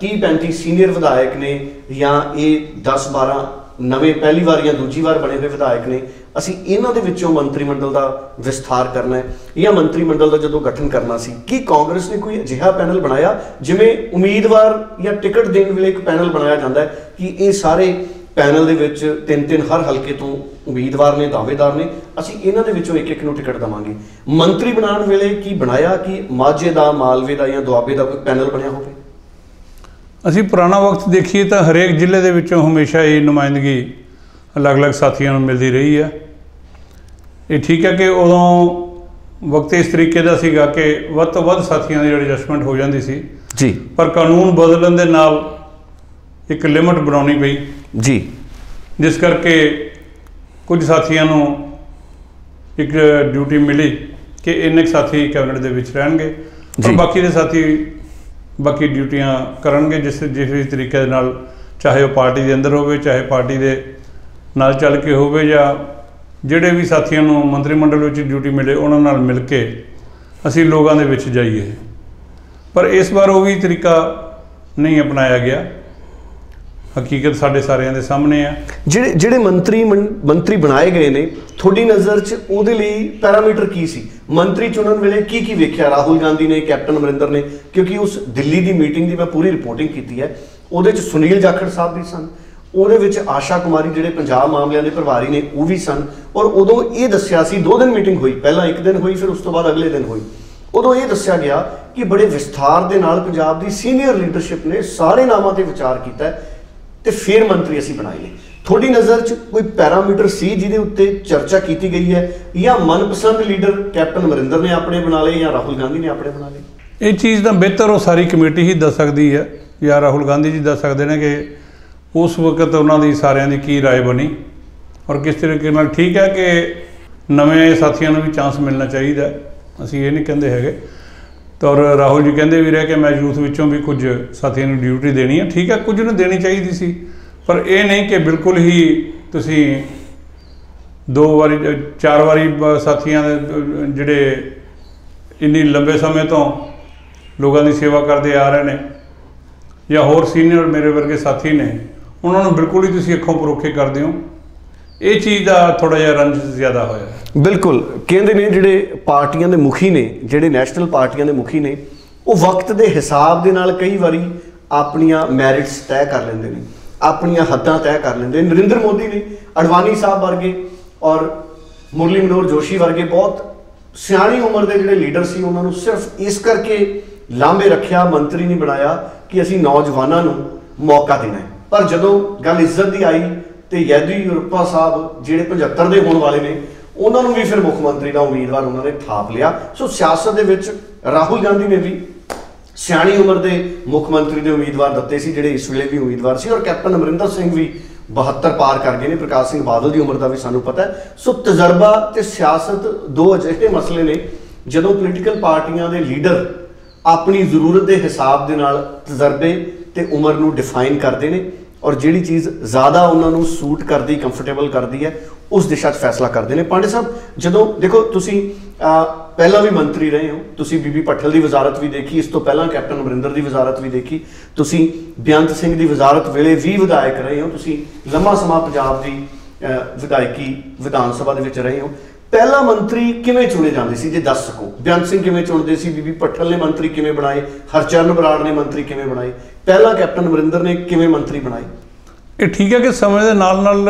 30 35 ਸੀਨੀਅਰ ਵਿਧਾਇਕ ਨੇ ਜਾਂ ਇਹ 10 12 ਨਵੇਂ ਪਹਿਲੀ ਵਾਰ ਜਾਂ ਦੂਜੀ ਵਾਰ ਬਣੇ ਹੋਏ ਵਿਧਾਇਕ ਨੇ, ਅਸੀਂ ਇਹਨਾਂ ਦੇ ਵਿੱਚੋਂ ਮੰਤਰੀ ਮੰਡਲ ਦਾ ਵਿਸਥਾਰ ਕਰਨਾ ਹੈ। ਜਾਂ ਮੰਤਰੀ ਮੰਡਲ ਦਾ ਜਦੋਂ ਗਠਨ ਕਰਨਾ ਸੀ, ਕੀ ਕਾਂਗਰਸ ਨੇ ਕੋਈ ਅਜਿਹਾ ਪੈਨਲ ਬਣਾਇਆ ਜਿਵੇਂ ਉਮੀਦਵਾਰ ਜਾਂ ਟਿਕਟ ਦੇਣ ਵੇਲੇ ਇੱਕ ਪੈਨਲ ਬਣਾਇਆ ਜਾਂਦਾ ਹੈ ਕਿ ਇਹ ਸਾਰੇ ਪੈਨਲ ਦੇ ਵਿੱਚ ਤਿੰਨ ਤਿੰਨ ਹਰ ਹਲਕੇ ਤੋਂ ਉਮੀਦਵਾਰ ਨੇ, ਦਾਅਵੇਦਾਰ ਨੇ, ਅਸੀਂ ਇਹਨਾਂ ਦੇ ਵਿੱਚੋਂ ਇੱਕ ਇੱਕ ਨੂੰ ਟਿਕਟ ਦਵਾਂਗੇ। ਮੰਤਰੀ ਬਣਾਉਣ ਵੇਲੇ ਕੀ ਬਣਾਇਆ ਕਿ ਮਾਝੇ ਦਾ, ਮਾਲਵੇ ਦਾ ਜਾਂ ਦੁਆਬੇ ਦਾ ਕੋਈ ਪੈਨਲ ਬਣਿਆ ਹੋਵੇ? ਅਸੀਂ ਪੁਰਾਣਾ ਵਕਤ ਦੇਖੀਏ ਤਾਂ ਹਰੇਕ ਜ਼ਿਲ੍ਹੇ ਦੇ ਵਿੱਚੋਂ ਹਮੇਸ਼ਾ ਹੀ ਨੁਮਾਇੰਦਗੀ ਅਲੱਗ-ਅਲੱਗ ਸਾਥੀਆਂ ਨੂੰ ਮਿਲਦੀ ਰਹੀ ਹੈ। ਇਹ ਠੀਕ ਹੈ ਕਿ ਉਦੋਂ ਵਕਤ ਇਸ ਤਰੀਕੇ ਦਾ ਸੀਗਾ ਕਿ ਵੱਧ ਤੋਂ ਵੱਧ ਸਾਥੀਆਂ ਦੀ ਐਡਜਸਟਮੈਂਟ ਹੋ ਜਾਂਦੀ ਸੀ। ਜੀ। ਪਰ ਕਾਨੂੰਨ ਬਦਲਣ ਦੇ ਨਾਲ ਇੱਕ ਲਿਮਟ ਬਣਾਉਣੀ ਪਈ। ਜੀ। ਜਿਸ ਕਰਕੇ ਕੁਝ ਸਾਥੀਆਂ ਨੂੰ ਇੱਕ ਡਿਊਟੀ ਮਿਲੀ ਕਿ ਇੰਨੇ ਸਾਥੀ ਕੈਬਨਿਟ ਦੇ ਵਿੱਚ ਰਹਿਣਗੇ। ਪਰ ਬਾਕੀ ਦੇ ਸਾਥੀ ਬਾਕੀ ਡਿਊਟੀਆਂ ਕਰਨਗੇ ਜਿਸ ਜਿਸ ਵੀ ਤਰੀਕੇ ਦੇ ਨਾਲ, ਚਾਹੇ ਉਹ ਪਾਰਟੀ ਦੇ ਅੰਦਰ ਹੋਵੇ, ਚਾਹੇ ਪਾਰਟੀ ਦੇ ਨਾਲ ਚੱਲ ਕੇ ਹੋਵੇ ਜਾਂ ਜਿਹੜੇ ਵੀ ਸਾਥੀਆਂ ਨੂੰ ਮੰਤਰੀ ਮੰਡਲ ਵਿੱਚ ਡਿਊਟੀ ਮਿਲੇ, ਉਹਨਾਂ ਨਾਲ ਮਿਲ ਕੇ ਅਸੀਂ ਲੋਕਾਂ ਦੇ ਵਿੱਚ ਜਾਈਏ। ਪਰ ਇਸ ਵਾਰ ਉਹ ਵੀ ਤਰੀਕਾ ਨਹੀਂ ਅਪਣਾਇਆ ਗਿਆ। ਹਕੀਕਤ ਸਾਡੇ ਸਾਰਿਆਂ ਦੇ ਸਾਹਮਣੇ ਆ। ਜਿਹੜੇ ਜਿਹੜੇ ਮੰਤਰੀ ਮੰ- ਮੰਤਰੀ ਬਣਾਏ ਗਏ ਨੇ, ਤੁਹਾਡੀ ਨਜ਼ਰ 'ਚ ਉਹਦੇ ਲਈ ਪੈਰਾਮੀਟਰ ਕੀ ਸੀ? ਮੰਤਰੀ ਚੁਣਨ ਵੇਲੇ ਕੀ ਕੀ ਵੇਖਿਆ? ਰਾਹੁਲ ਗਾਂਧੀ ਨੇ, ਕੈਪਟਨ ਅਮਰਿੰਦਰ ਨੇ, ਕਿਉਂਕਿ ਉਸ ਦਿੱਲੀ ਦੀ ਮੀਟਿੰਗ ਦੀ ਮੈਂ ਪੂਰੀ ਰਿਪੋਰਟਿੰਗ ਕੀਤੀ ਹੈ। ਉਹਦੇ 'ਚ ਸੁਨੀਲ ਜਾਖੜ ਸਾਹਿਬ ਵੀ ਸਨ। ਉਹਦੇ ਵਿੱਚ ਆਸ਼ਾ ਕੁਮਾਰੀ ਜਿਹੜੇ ਪੰਜਾਬ ਮਾਮਲਿਆਂ ਦੇ ਪ੍ਰਭਾਰੀ ਨੇ, ਉਹ ਵੀ ਸਨ। ਔਰ ਉਦੋਂ ਇਹ ਦੱਸਿਆ ਸੀ, ਦੋ ਦਿਨ ਮੀਟਿੰਗ ਹੋਈ। ਪਹਿਲਾਂ ਇੱਕ ਦਿਨ ਹੋਈ, ਫਿਰ ਉਸ ਤੋਂ ਬਾਅਦ ਅਗਲੇ ਦਿਨ ਹੋਈ। ਉਦੋਂ ਇਹ ਦੱਸਿਆ ਗਿਆ ਕਿ ਬੜੇ ਵਿਸਥਾਰ ਦੇ ਨਾਲ ਪੰਜਾਬ ਦੀ ਸੀਨੀਅਰ ਲੀਡਰਸ਼ਿਪ ਨੇ ਸਾਰੇ ਨਾਮਾਂ ਤੇ ਵਿਚਾਰ ਕੀਤਾ ਹੈ ਤੇ ਫਿਰ ਮੰਤਰੀ ਅਸੀਂ ਬਣਾਏ ਨੇ। ਤੁਹਾਡੀ ਨਜ਼ਰ 'ਚ ਕੋਈ ਪੈਰਾਮੀਟਰ ਸੀ ਜਿਹਦੇ ਉੱਤੇ ਚਰਚਾ ਕੀਤੀ ਗਈ ਹੈ ਜਾਂ ਮਨਪਸੰਦ ਲੀਡਰ ਕੈਪਟਨ ਅਮਰਿੰਦਰ ਨੇ ਆਪਣੇ ਬਣਾ ਲਏ ਜਾਂ ਰਾਹੁਲ ਗਾਂਧੀ ਨੇ ਆਪਣੇ ਬਣਾ ਲਏ ਇਹ ਚੀਜ਼ ਤਾਂ ਬਿਹਤਰ ਉਹ ਸਾਰੀ ਕਮੇਟੀ ਹੀ ਦੱਸ ਸਕਦੀ ਹੈ ਜਾਂ ਰਾਹੁਲ ਗਾਂਧੀ ਜੀ ਦੱਸ ਸਕਦੇ ਨੇ ਕਿ ਉਸ ਵਕਤ ਉਹਨਾਂ ਦੀ ਸਾਰਿਆਂ ਦੀ ਕੀ رائے ਬਣੀ ਔਰ ਕਿਸ ਤਰੀਕੇ ਨਾਲ ਠੀਕ ਹੈ ਕਿ ਨਵੇਂ ਸਾਥੀਆਂ ਨੂੰ ਵੀ ਚਾਂਸ ਮਿਲਣਾ ਚਾਹੀਦਾ ਹੈ। ਅਸੀਂ ਇਹ ਨਹੀਂ ਕਹਿੰਦੇ ਹੈਗੇ ਤਾਂ ਔਰ ਰਾਹੁਲ ਜੀ ਕਹਿੰਦੇ ਵੀ ਰਹੇ ਕਿ ਮੈਂ ਯੂਥ ਵਿੱਚੋਂ ਵੀ ਕੁਝ ਸਾਥੀਆਂ ਨੂੰ ਡਿਊਟੀ ਦੇਣੀ ਹੈ ਠੀਕ ਹੈ ਕੁਝ ਨੂੰ ਦੇਣੀ ਚਾਹੀਦੀ ਸੀ ਪਰ ਇਹ ਨਹੀਂ ਕਿ ਬਿਲਕੁਲ ਹੀ ਤੁਸੀਂ ਦੋ ਵਾਰੀ, ਚਾਰ ਵਾਰੀ ਸਾਥੀਆਂ ਦੇ, ਜਿਹੜੇ ਇੰਨੀ ਲੰਬੇ ਸਮੇਂ ਤੋਂ ਲੋਕਾਂ ਦੀ ਸੇਵਾ ਕਰਦੇ ਆ ਰਹੇ ਨੇ ਜਾਂ ਹੋਰ ਸੀਨੀਅਰ ਮੇਰੇ ਵਰਗੇ ਸਾਥੀ ਨੇ, ਉਹਨਾਂ ਨੂੰ ਬਿਲਕੁਲ ਹੀ ਤੁਸੀਂ ਅੱਖੋਂ ਪਰੋਖੇ ਕਰਦੇ ਹੋ। ਇਹ ਚੀਜ਼ ਦਾ ਥੋੜਾ ਜਿਹਾ ਰੰਜ ਜ਼ਿਆਦਾ ਹੋਇਆ ਬਿਲਕੁਲ। ਕਹਿੰਦੇ ਨੇ ਜਿਹੜੇ ਪਾਰਟੀਆਂ ਦੇ ਮੁਖੀ ਨੇ, ਜਿਹੜੇ ਨੈਸ਼ਨਲ ਪਾਰਟੀਆਂ ਦੇ ਮੁਖੀ ਨੇ, ਉਹ ਵਕਤ ਦੇ ਹਿਸਾਬ ਦੇ ਨਾਲ ਕਈ ਵਾਰੀ ਆਪਣੀਆਂ ਮੈਰਿਟਸ ਤੈਅ ਕਰ ਲੈਂਦੇ ਨੇ। ਆਪਣੀਆਂ ਹੱਦਾਂ ਤੈਅ ਕਰ ਲੈਂਦੇ। ਨਰਿੰਦਰ ਮੋਦੀ ਨੇ ਅਡਵਾਨੀ ਸਾਹਿਬ ਵਰਗੇ ਔਰ ਮੁਰਲੀ ਮਨੋਹਰ ਜੋਸ਼ੀ ਵਰਗੇ ਬਹੁਤ ਸਿਆਣੀ ਉਮਰ ਦੇ ਜਿਹੜੇ ਲੀਡਰ ਸੀ, ਉਹਨਾਂ ਨੂੰ ਸਿਰਫ ਇਸ ਕਰਕੇ ਲਾਂਬੇ ਰੱਖਿਆ, ਮੰਤਰੀ ਨਹੀਂ ਬਣਾਇਆ ਕਿ ਅਸੀਂ ਨੌਜਵਾਨਾਂ ਨੂੰ ਮੌਕਾ ਦੇਣਾ ਹੈ। ਪਰ ਜਦੋਂ ਗੱਲ ਇੱਜ਼ਤ ਦੀ ਆਈ ਤੇ ਯੈਦੀ ਯੂਰਪਾ ਸਾਹਿਬ ਜਿਹੜੇ 75 ਦੇ ਹੋਣ ਵਾਲੇ ਨੇ, ਉਹਨਾਂ ਨੂੰ ਵੀ ਫਿਰ ਮੁੱਖ ਮੰਤਰੀ ਦਾ ਉਮੀਦਵਾਰ ਉਹਨਾਂ ਨੇ ਥਾਪ ਲਿਆ। ਸੋ ਸਿਆਸਤ ਦੇ ਵਿੱਚ ਰਾਹੁਲ ਗਾਂਧੀ ਨੇ ਵੀ ਸਿਆਣੀ ਉਮਰ ਦੇ ਮੁੱਖ ਮੰਤਰੀ ਦੇ ਉਮੀਦਵਾਰ ਦਿੱਤੇ ਸੀ, ਜਿਹੜੇ ਇਸ ਵੇਲੇ ਵੀ ਉਮੀਦਵਾਰ ਸੀ ਔਰ ਕੈਪਟਨ ਅਮਰਿੰਦਰ ਸਿੰਘ ਵੀ 72 ਪਾਰ ਕਰ ਗਏ ਨੇ। ਪ੍ਰਕਾਸ਼ ਸਿੰਘ ਬਾਦਲ ਦੀ ਉਮਰ ਦਾ ਵੀ ਸਾਨੂੰ ਪਤਾ ਹੈ। ਸੋ ਤਜਰਬਾ ਤੇ ਸਿਆਸਤ ਦੋ ਅਜਿਹੇ ਮਸਲੇ ਨੇ, ਜਦੋਂ ਪੋਲੀਟੀਕਲ ਪਾਰਟੀਆਂ ਦੇ ਲੀਡਰ ਆਪਣੀ ਜ਼ਰੂਰਤ ਦੇ ਹਿਸਾਬ ਦੇ ਨਾਲ ਤਜਰਬੇ ਤੇ ਉਮਰ ਨੂੰ ਡਿਫਾਈਨ ਕਰਦੇ ਨੇ ਔਰ ਜਿਹੜੀ ਚੀਜ਼ ਜ਼ਿਆਦਾ ਉਹਨਾਂ ਨੂੰ ਸੂਟ ਕਰਦੀ ਕੰਫਰਟੇਬਲ ਕਰਦੀ ਹੈ ਉਸ ਦਿਸ਼ਾ 'ਚ ਫੈਸਲਾ ਕਰਦੇ ਨੇ। ਪਾਂਡੇ ਸਾਹਿਬ, ਜਦੋਂ ਦੇਖੋ ਤੁਸੀਂ ਪਹਿਲਾਂ ਵੀ ਮੰਤਰੀ ਰਹੇ ਹੋ, ਤੁਸੀਂ ਬੀਬੀ ਪੱਠਲ ਦੀ ਵਜ਼ਾਰਤ ਵੀ ਦੇਖੀ, ਇਸ ਤੋਂ ਪਹਿਲਾਂ ਕੈਪਟਨ ਅਮਰਿੰਦਰ ਦੀ ਵਜ਼ਾਰਤ ਵੀ ਦੇਖੀ, ਤੁਸੀਂ ਬੇਅੰਤ ਸਿੰਘ ਦੀ ਵਜ਼ਾਰਤ ਵੇਲੇ ਵੀ ਵਿਧਾਇਕ ਰਹੇ ਹੋ, ਤੁਸੀਂ ਲੰਮਾ ਸਮਾਂ ਪੰਜਾਬ ਦੀ ਵਿਧਾਇਕੀ ਵਿਧਾਨ ਸਭਾ ਦੇ ਵਿੱਚ ਰਹੇ ਹੋ। ਪਹਿਲਾ ਮੰਤਰੀ ਕਿਵੇਂ ਚੁਣੇ ਜਾਂਦੇ ਸੀ, ਜੇ ਦੱਸ ਸਕੋ? ਬੇਅੰਤ ਸਿੰਘ ਕਿਵੇਂ ਚੁਣਦੇ ਸੀ, ਬੀਬੀ ਪੱਠਲ ਨੇ ਮੰਤਰੀ ਕਿਵੇਂ ਬਣਾਏ, ਹਰਚਰਨ ਬਰਾੜ ਨੇ ਮੰਤਰੀ ਕਿਵੇਂ ਬਣਾਏ? ਪਹਿਲਾ ਕੈਪਟਨ ਅਮਰਿੰਦਰ ਨੇ ਕਿਵੇਂ ਮੰਤਰੀ ਬਣਾਏ? ਇਹ ਠੀਕ ਹੈ ਕਿ ਸਮੇਂ ਦੇ ਨਾਲ ਨਾਲ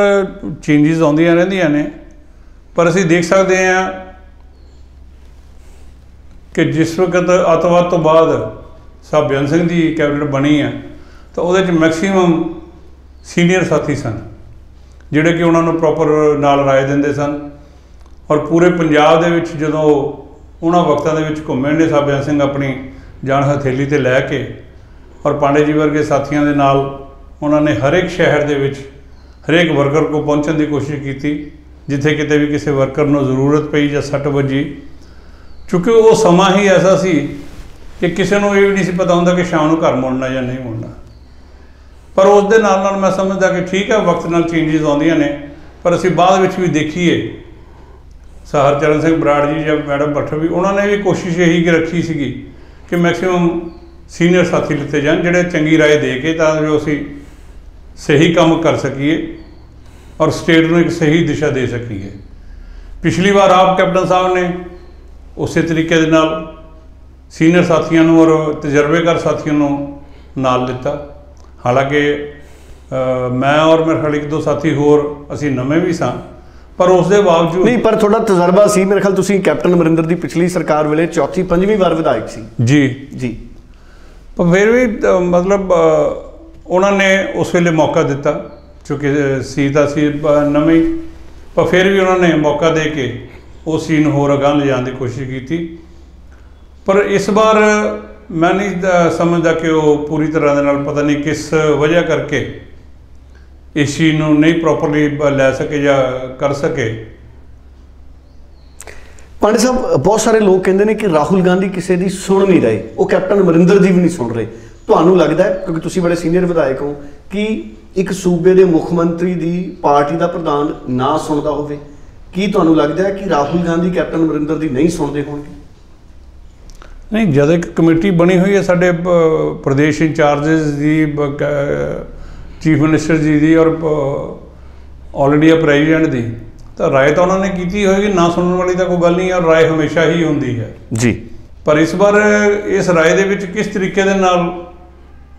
ਚੇਂਜਸ ਆਉਂਦੀਆਂ ਰਹਿੰਦੀਆਂ ਨੇ, ਪਰ ਅਸੀਂ ਦੇਖ ਸਕਦੇ ਹਾਂ ਕਿ ਜਿਸ ਵਕਤ ਅੱਤਵਾਦ ਤੋਂ ਬਾਅਦ ਸਾਹਿਬ ਬੇਅੰਤ ਸਿੰਘ ਦੀ ਕੈਬਨਿਟ ਬਣੀ ਹੈ, ਤਾਂ ਉਹਦੇ ਚ ਮੈਕਸਿਮਮ ਸੀਨੀਅਰ ਸਾਥੀ ਸਨ, ਜਿਹੜੇ ਕਿ ਉਹਨਾਂ ਨੂੰ ਪ੍ਰੋਪਰ ਨਾਲ ਰਾਏ ਦਿੰਦੇ ਸਨ ਔਰ ਪੂਰੇ ਪੰਜਾਬ ਦੇ ਵਿੱਚ ਜਦੋਂ ਉਹਨਾਂ ਵਕਤਾਂ ਦੇ ਵਿੱਚ ਘੁੰਮੇ ਨੇ ਸਾਹਿਬ ਬੇਅੰਤ ਸਿੰਘ ਆਪਣੀ ਜਾਨ ਹਥੇਲੀ ਤੇ ਲੈ ਕੇ ਔਰ ਪਾਂਡੇ ਜੀ ਵਰਗੇ ਸਾਥੀਆਂ ਦੇ ਨਾਲ ਉਹਨਾਂ ਨੇ ਹਰੇਕ ਸ਼ਹਿਰ ਦੇ ਵਿੱਚ ਹਰੇਕ ਵਰਕਰ ਕੋ ਪਹੁੰਚਣ ਦੀ ਕੋਸ਼ਿਸ਼ ਕੀਤੀ, ਜਿੱਥੇ ਕਿਤੇ ਵੀ ਕਿਸੇ ਵਰਕਰ ਨੂੰ ਜ਼ਰੂਰਤ ਪਈ ਜਾਂ ਸੱਟ ਵੱਜੀ। ਕਿਉਂਕਿ ਉਹ ਸਮਾਂ ਹੀ ਐਸਾ ਸੀ ਕਿ ਕਿਸੇ ਨੂੰ ਇਹ ਵੀ ਨਹੀਂ ਸੀ ਪਤਾ ਹੁੰਦਾ ਕਿ ਸ਼ਾਮ ਨੂੰ ਘਰ ਮੁੜਨਾ ਜਾਂ ਨਹੀਂ ਮੁੜਨਾ। ਪਰ ਉਸ ਦੇ ਨਾਲ ਨਾਲ ਮੈਂ ਸਮਝਦਾ ਕਿ ਠੀਕ ਹੈ ਵਕਤ ਨਾਲ ਚੇਂਜਸ ਆਉਂਦੀਆਂ ਨੇ, ਪਰ ਅਸੀਂ ਬਾਅਦ ਵਿੱਚ ਵੀ ਦੇਖੀਏ। ਸਹਰਚਰਨ ਸਿੰਘ ਬਰਾੜ ਜੀ ਜਾਂ ਮੈਡਮ ਭੱਠ ਵੀ, ਉਹਨਾਂ ਨੇ ਵੀ ਕੋਸ਼ਿਸ਼ ਇਹੀ ਕਿ ਰੱਖੀ ਸੀਗੀ ਕਿ ਮੈਕਸਿਮਮ ਸੀਨੀਅਰ ਸਾਥੀ ਲਿੱਤੇ ਜਾਣ, ਜਿਹੜੇ ਚੰਗੀ ਰਾਏ ਦੇ ਕੇ ਤਾਂ ਜੋ ਅਸੀਂ ਸਹੀ ਕੰਮ ਕਰ ਸਕੀਏ ਔਰ ਸਟੇਟ ਨੂੰ ਇੱਕ ਸਹੀ ਦਿਸ਼ਾ ਦੇ ਸਕੀਏ। ਪਿਛਲੀ ਵਾਰ ਆਪ ਕੈਪਟਨ ਸਾਹਿਬ ਨੇ ਉਸੇ ਤਰੀਕੇ ਦੇ ਨਾਲ ਸੀਨੀਅਰ ਸਾਥੀਆਂ ਨੂੰ ਔਰ ਤਜਰਬੇਕਾਰ ਸਾਥੀਆਂ ਨੂੰ ਨਾਲ ਲਿੱਤਾ। ਹਾਲਾਂਕਿ ਮੈਂ ਔਰ ਮੇਰੇ ਖਿਆਲ ਇੱਕ ਦੋ ਸਾਥੀ ਹੋਰ ਅਸੀਂ ਨਵੇਂ ਵੀ ਸਾਂ ਪਰ ਉਸ ਦੇ ਬਾਵਜੂਦ ਨਹੀਂ ਪਰ ਤੁਹਾਡਾ ਤਜਰਬਾ ਸੀ ਮੇਰੇ ਖਿਆਲ ਤੁਸੀਂ ਕੈਪਟਨ ਅਮਰਿੰਦਰ ਦੀ ਪਿਛਲੀ ਸਰਕਾਰ ਵੇਲੇ ਚੌਥੀ ਪੰਜਵੀਂ ਵਾਰ ਵਿਧਾਇਕ ਸੀ। ਜੀ। ਜੀ। ਪਰ ਫਿਰ ਵੀ ਮਤਲਬ ਉਹਨਾਂ ਨੇ ਉਸ ਵੇਲੇ ਮੌਕਾ ਦਿੱਤਾ, ਕਿਉਂਕਿ ਸੀ ਦਾ ਸੀ ਨਵੇਂ ਪਰ ਫਿਰ ਵੀ ਉਹਨਾਂ ਨੇ ਮੌਕਾ ਦੇ ਕੇ ਉਹ ਸੀਨ ਹੋਰ ਅਗਾਂਹ ਲਿਜਾਣ ਦੀ ਕੋਸ਼ਿਸ਼ ਕੀਤੀ। ਪਰ ਇਸ ਵਾਰ ਮੈਂ ਨਹੀਂ ਸਮਝਦਾ ਕਿ ਉਹ ਪੂਰੀ ਤਰ੍ਹਾਂ ਦੇ ਨਾਲ ਪਤਾ ਨਹੀਂ ਕਿਸ ਵਜ੍ਹਾ ਕਰਕੇ ਇਸ ਚੀਜ਼ ਨੂੰ ਨਹੀਂ ਪ੍ਰੋਪਰਲੀ ਲੈ ਸਕੇ ਜਾਂ ਕਰ ਸਕੇ। ਪਾਂਡੇ ਸਾਹਿਬ, ਬਹੁਤ ਸਾਰੇ ਲੋਕ ਕਹਿੰਦੇ ਨੇ ਕਿ ਰਾਹੁਲ ਗਾਂਧੀ ਕਿਸੇ ਦੀ ਸੁਣ ਨਹੀਂ ਰਹੇ। ਉਹ ਕੈਪਟਨ ਅਮਰਿੰਦਰ ਦੀ ਵੀ ਨਹੀਂ ਸੁਣ ਰਹੇ। ਤੁਹਾਨੂੰ ਲੱਗਦਾ ਹੈ ਕਿਉਂਕਿ ਤੁਸੀਂ ਬੜੇ ਸੀਨੀਅਰ ਵਿਧਾਇਕ ਹੋ ਕਿ ਇੱਕ ਸੂਬੇ ਦੇ ਮੁੱਖ ਮੰਤਰੀ ਦੀ ਪਾਰਟੀ ਦਾ ਪ੍ਰਧਾਨ ਨਾ ਸੁਣਦਾ ਹੋਵੇ? ਕੀ ਤੁਹਾਨੂੰ ਲੱਗਦਾ ਹੈ ਕਿ ਰਾਹੁਲ ਗਾਂਧੀ ਕੈਪਟਨ ਅਮਰਿੰਦਰ ਦੀ ਨਹੀਂ ਸੁਣਦੇ ਹੋਣਗੇ? ਨਹੀਂ ਜਦ ਇੱਕ ਕਮੇਟੀ ਬਣੀ ਹੋਈ ਹੈ ਸਾਡੇ ਪ- ਪ੍ਰਦੇਸ਼ ਇੰਚਾਰਜਸ ਦੀ ਚੀਫ ਮਿਨਿਸਟਰ ਜੀ ਦੀ ਔਰ ਆਲ ਇੰਡੀਆ ਪ੍ਰੈਜ਼ੀਡੈਂਟ ਦੀ ਤਾਂ ਰਾਏ ਤਾਂ ਉਹਨਾਂ ਨੇ ਕੀਤੀ ਹੋਏਗੀ ਨਾ ਸੁਣਨ ਵਾਲੀ ਤਾਂ ਕੋਈ ਗੱਲ ਨਹੀਂ ਹੈ ਔਰ ਰਾਏ ਹਮੇਸ਼ਾ ਹੀ ਹੁੰਦੀ ਹੈ। ਜੀ। ਪਰ ਇਸ ਵਾਰ ਇਸ ਰਾਏ ਦੇ ਵਿੱਚ ਕਿਸ ਤਰੀਕੇ ਦੇ ਨਾਲ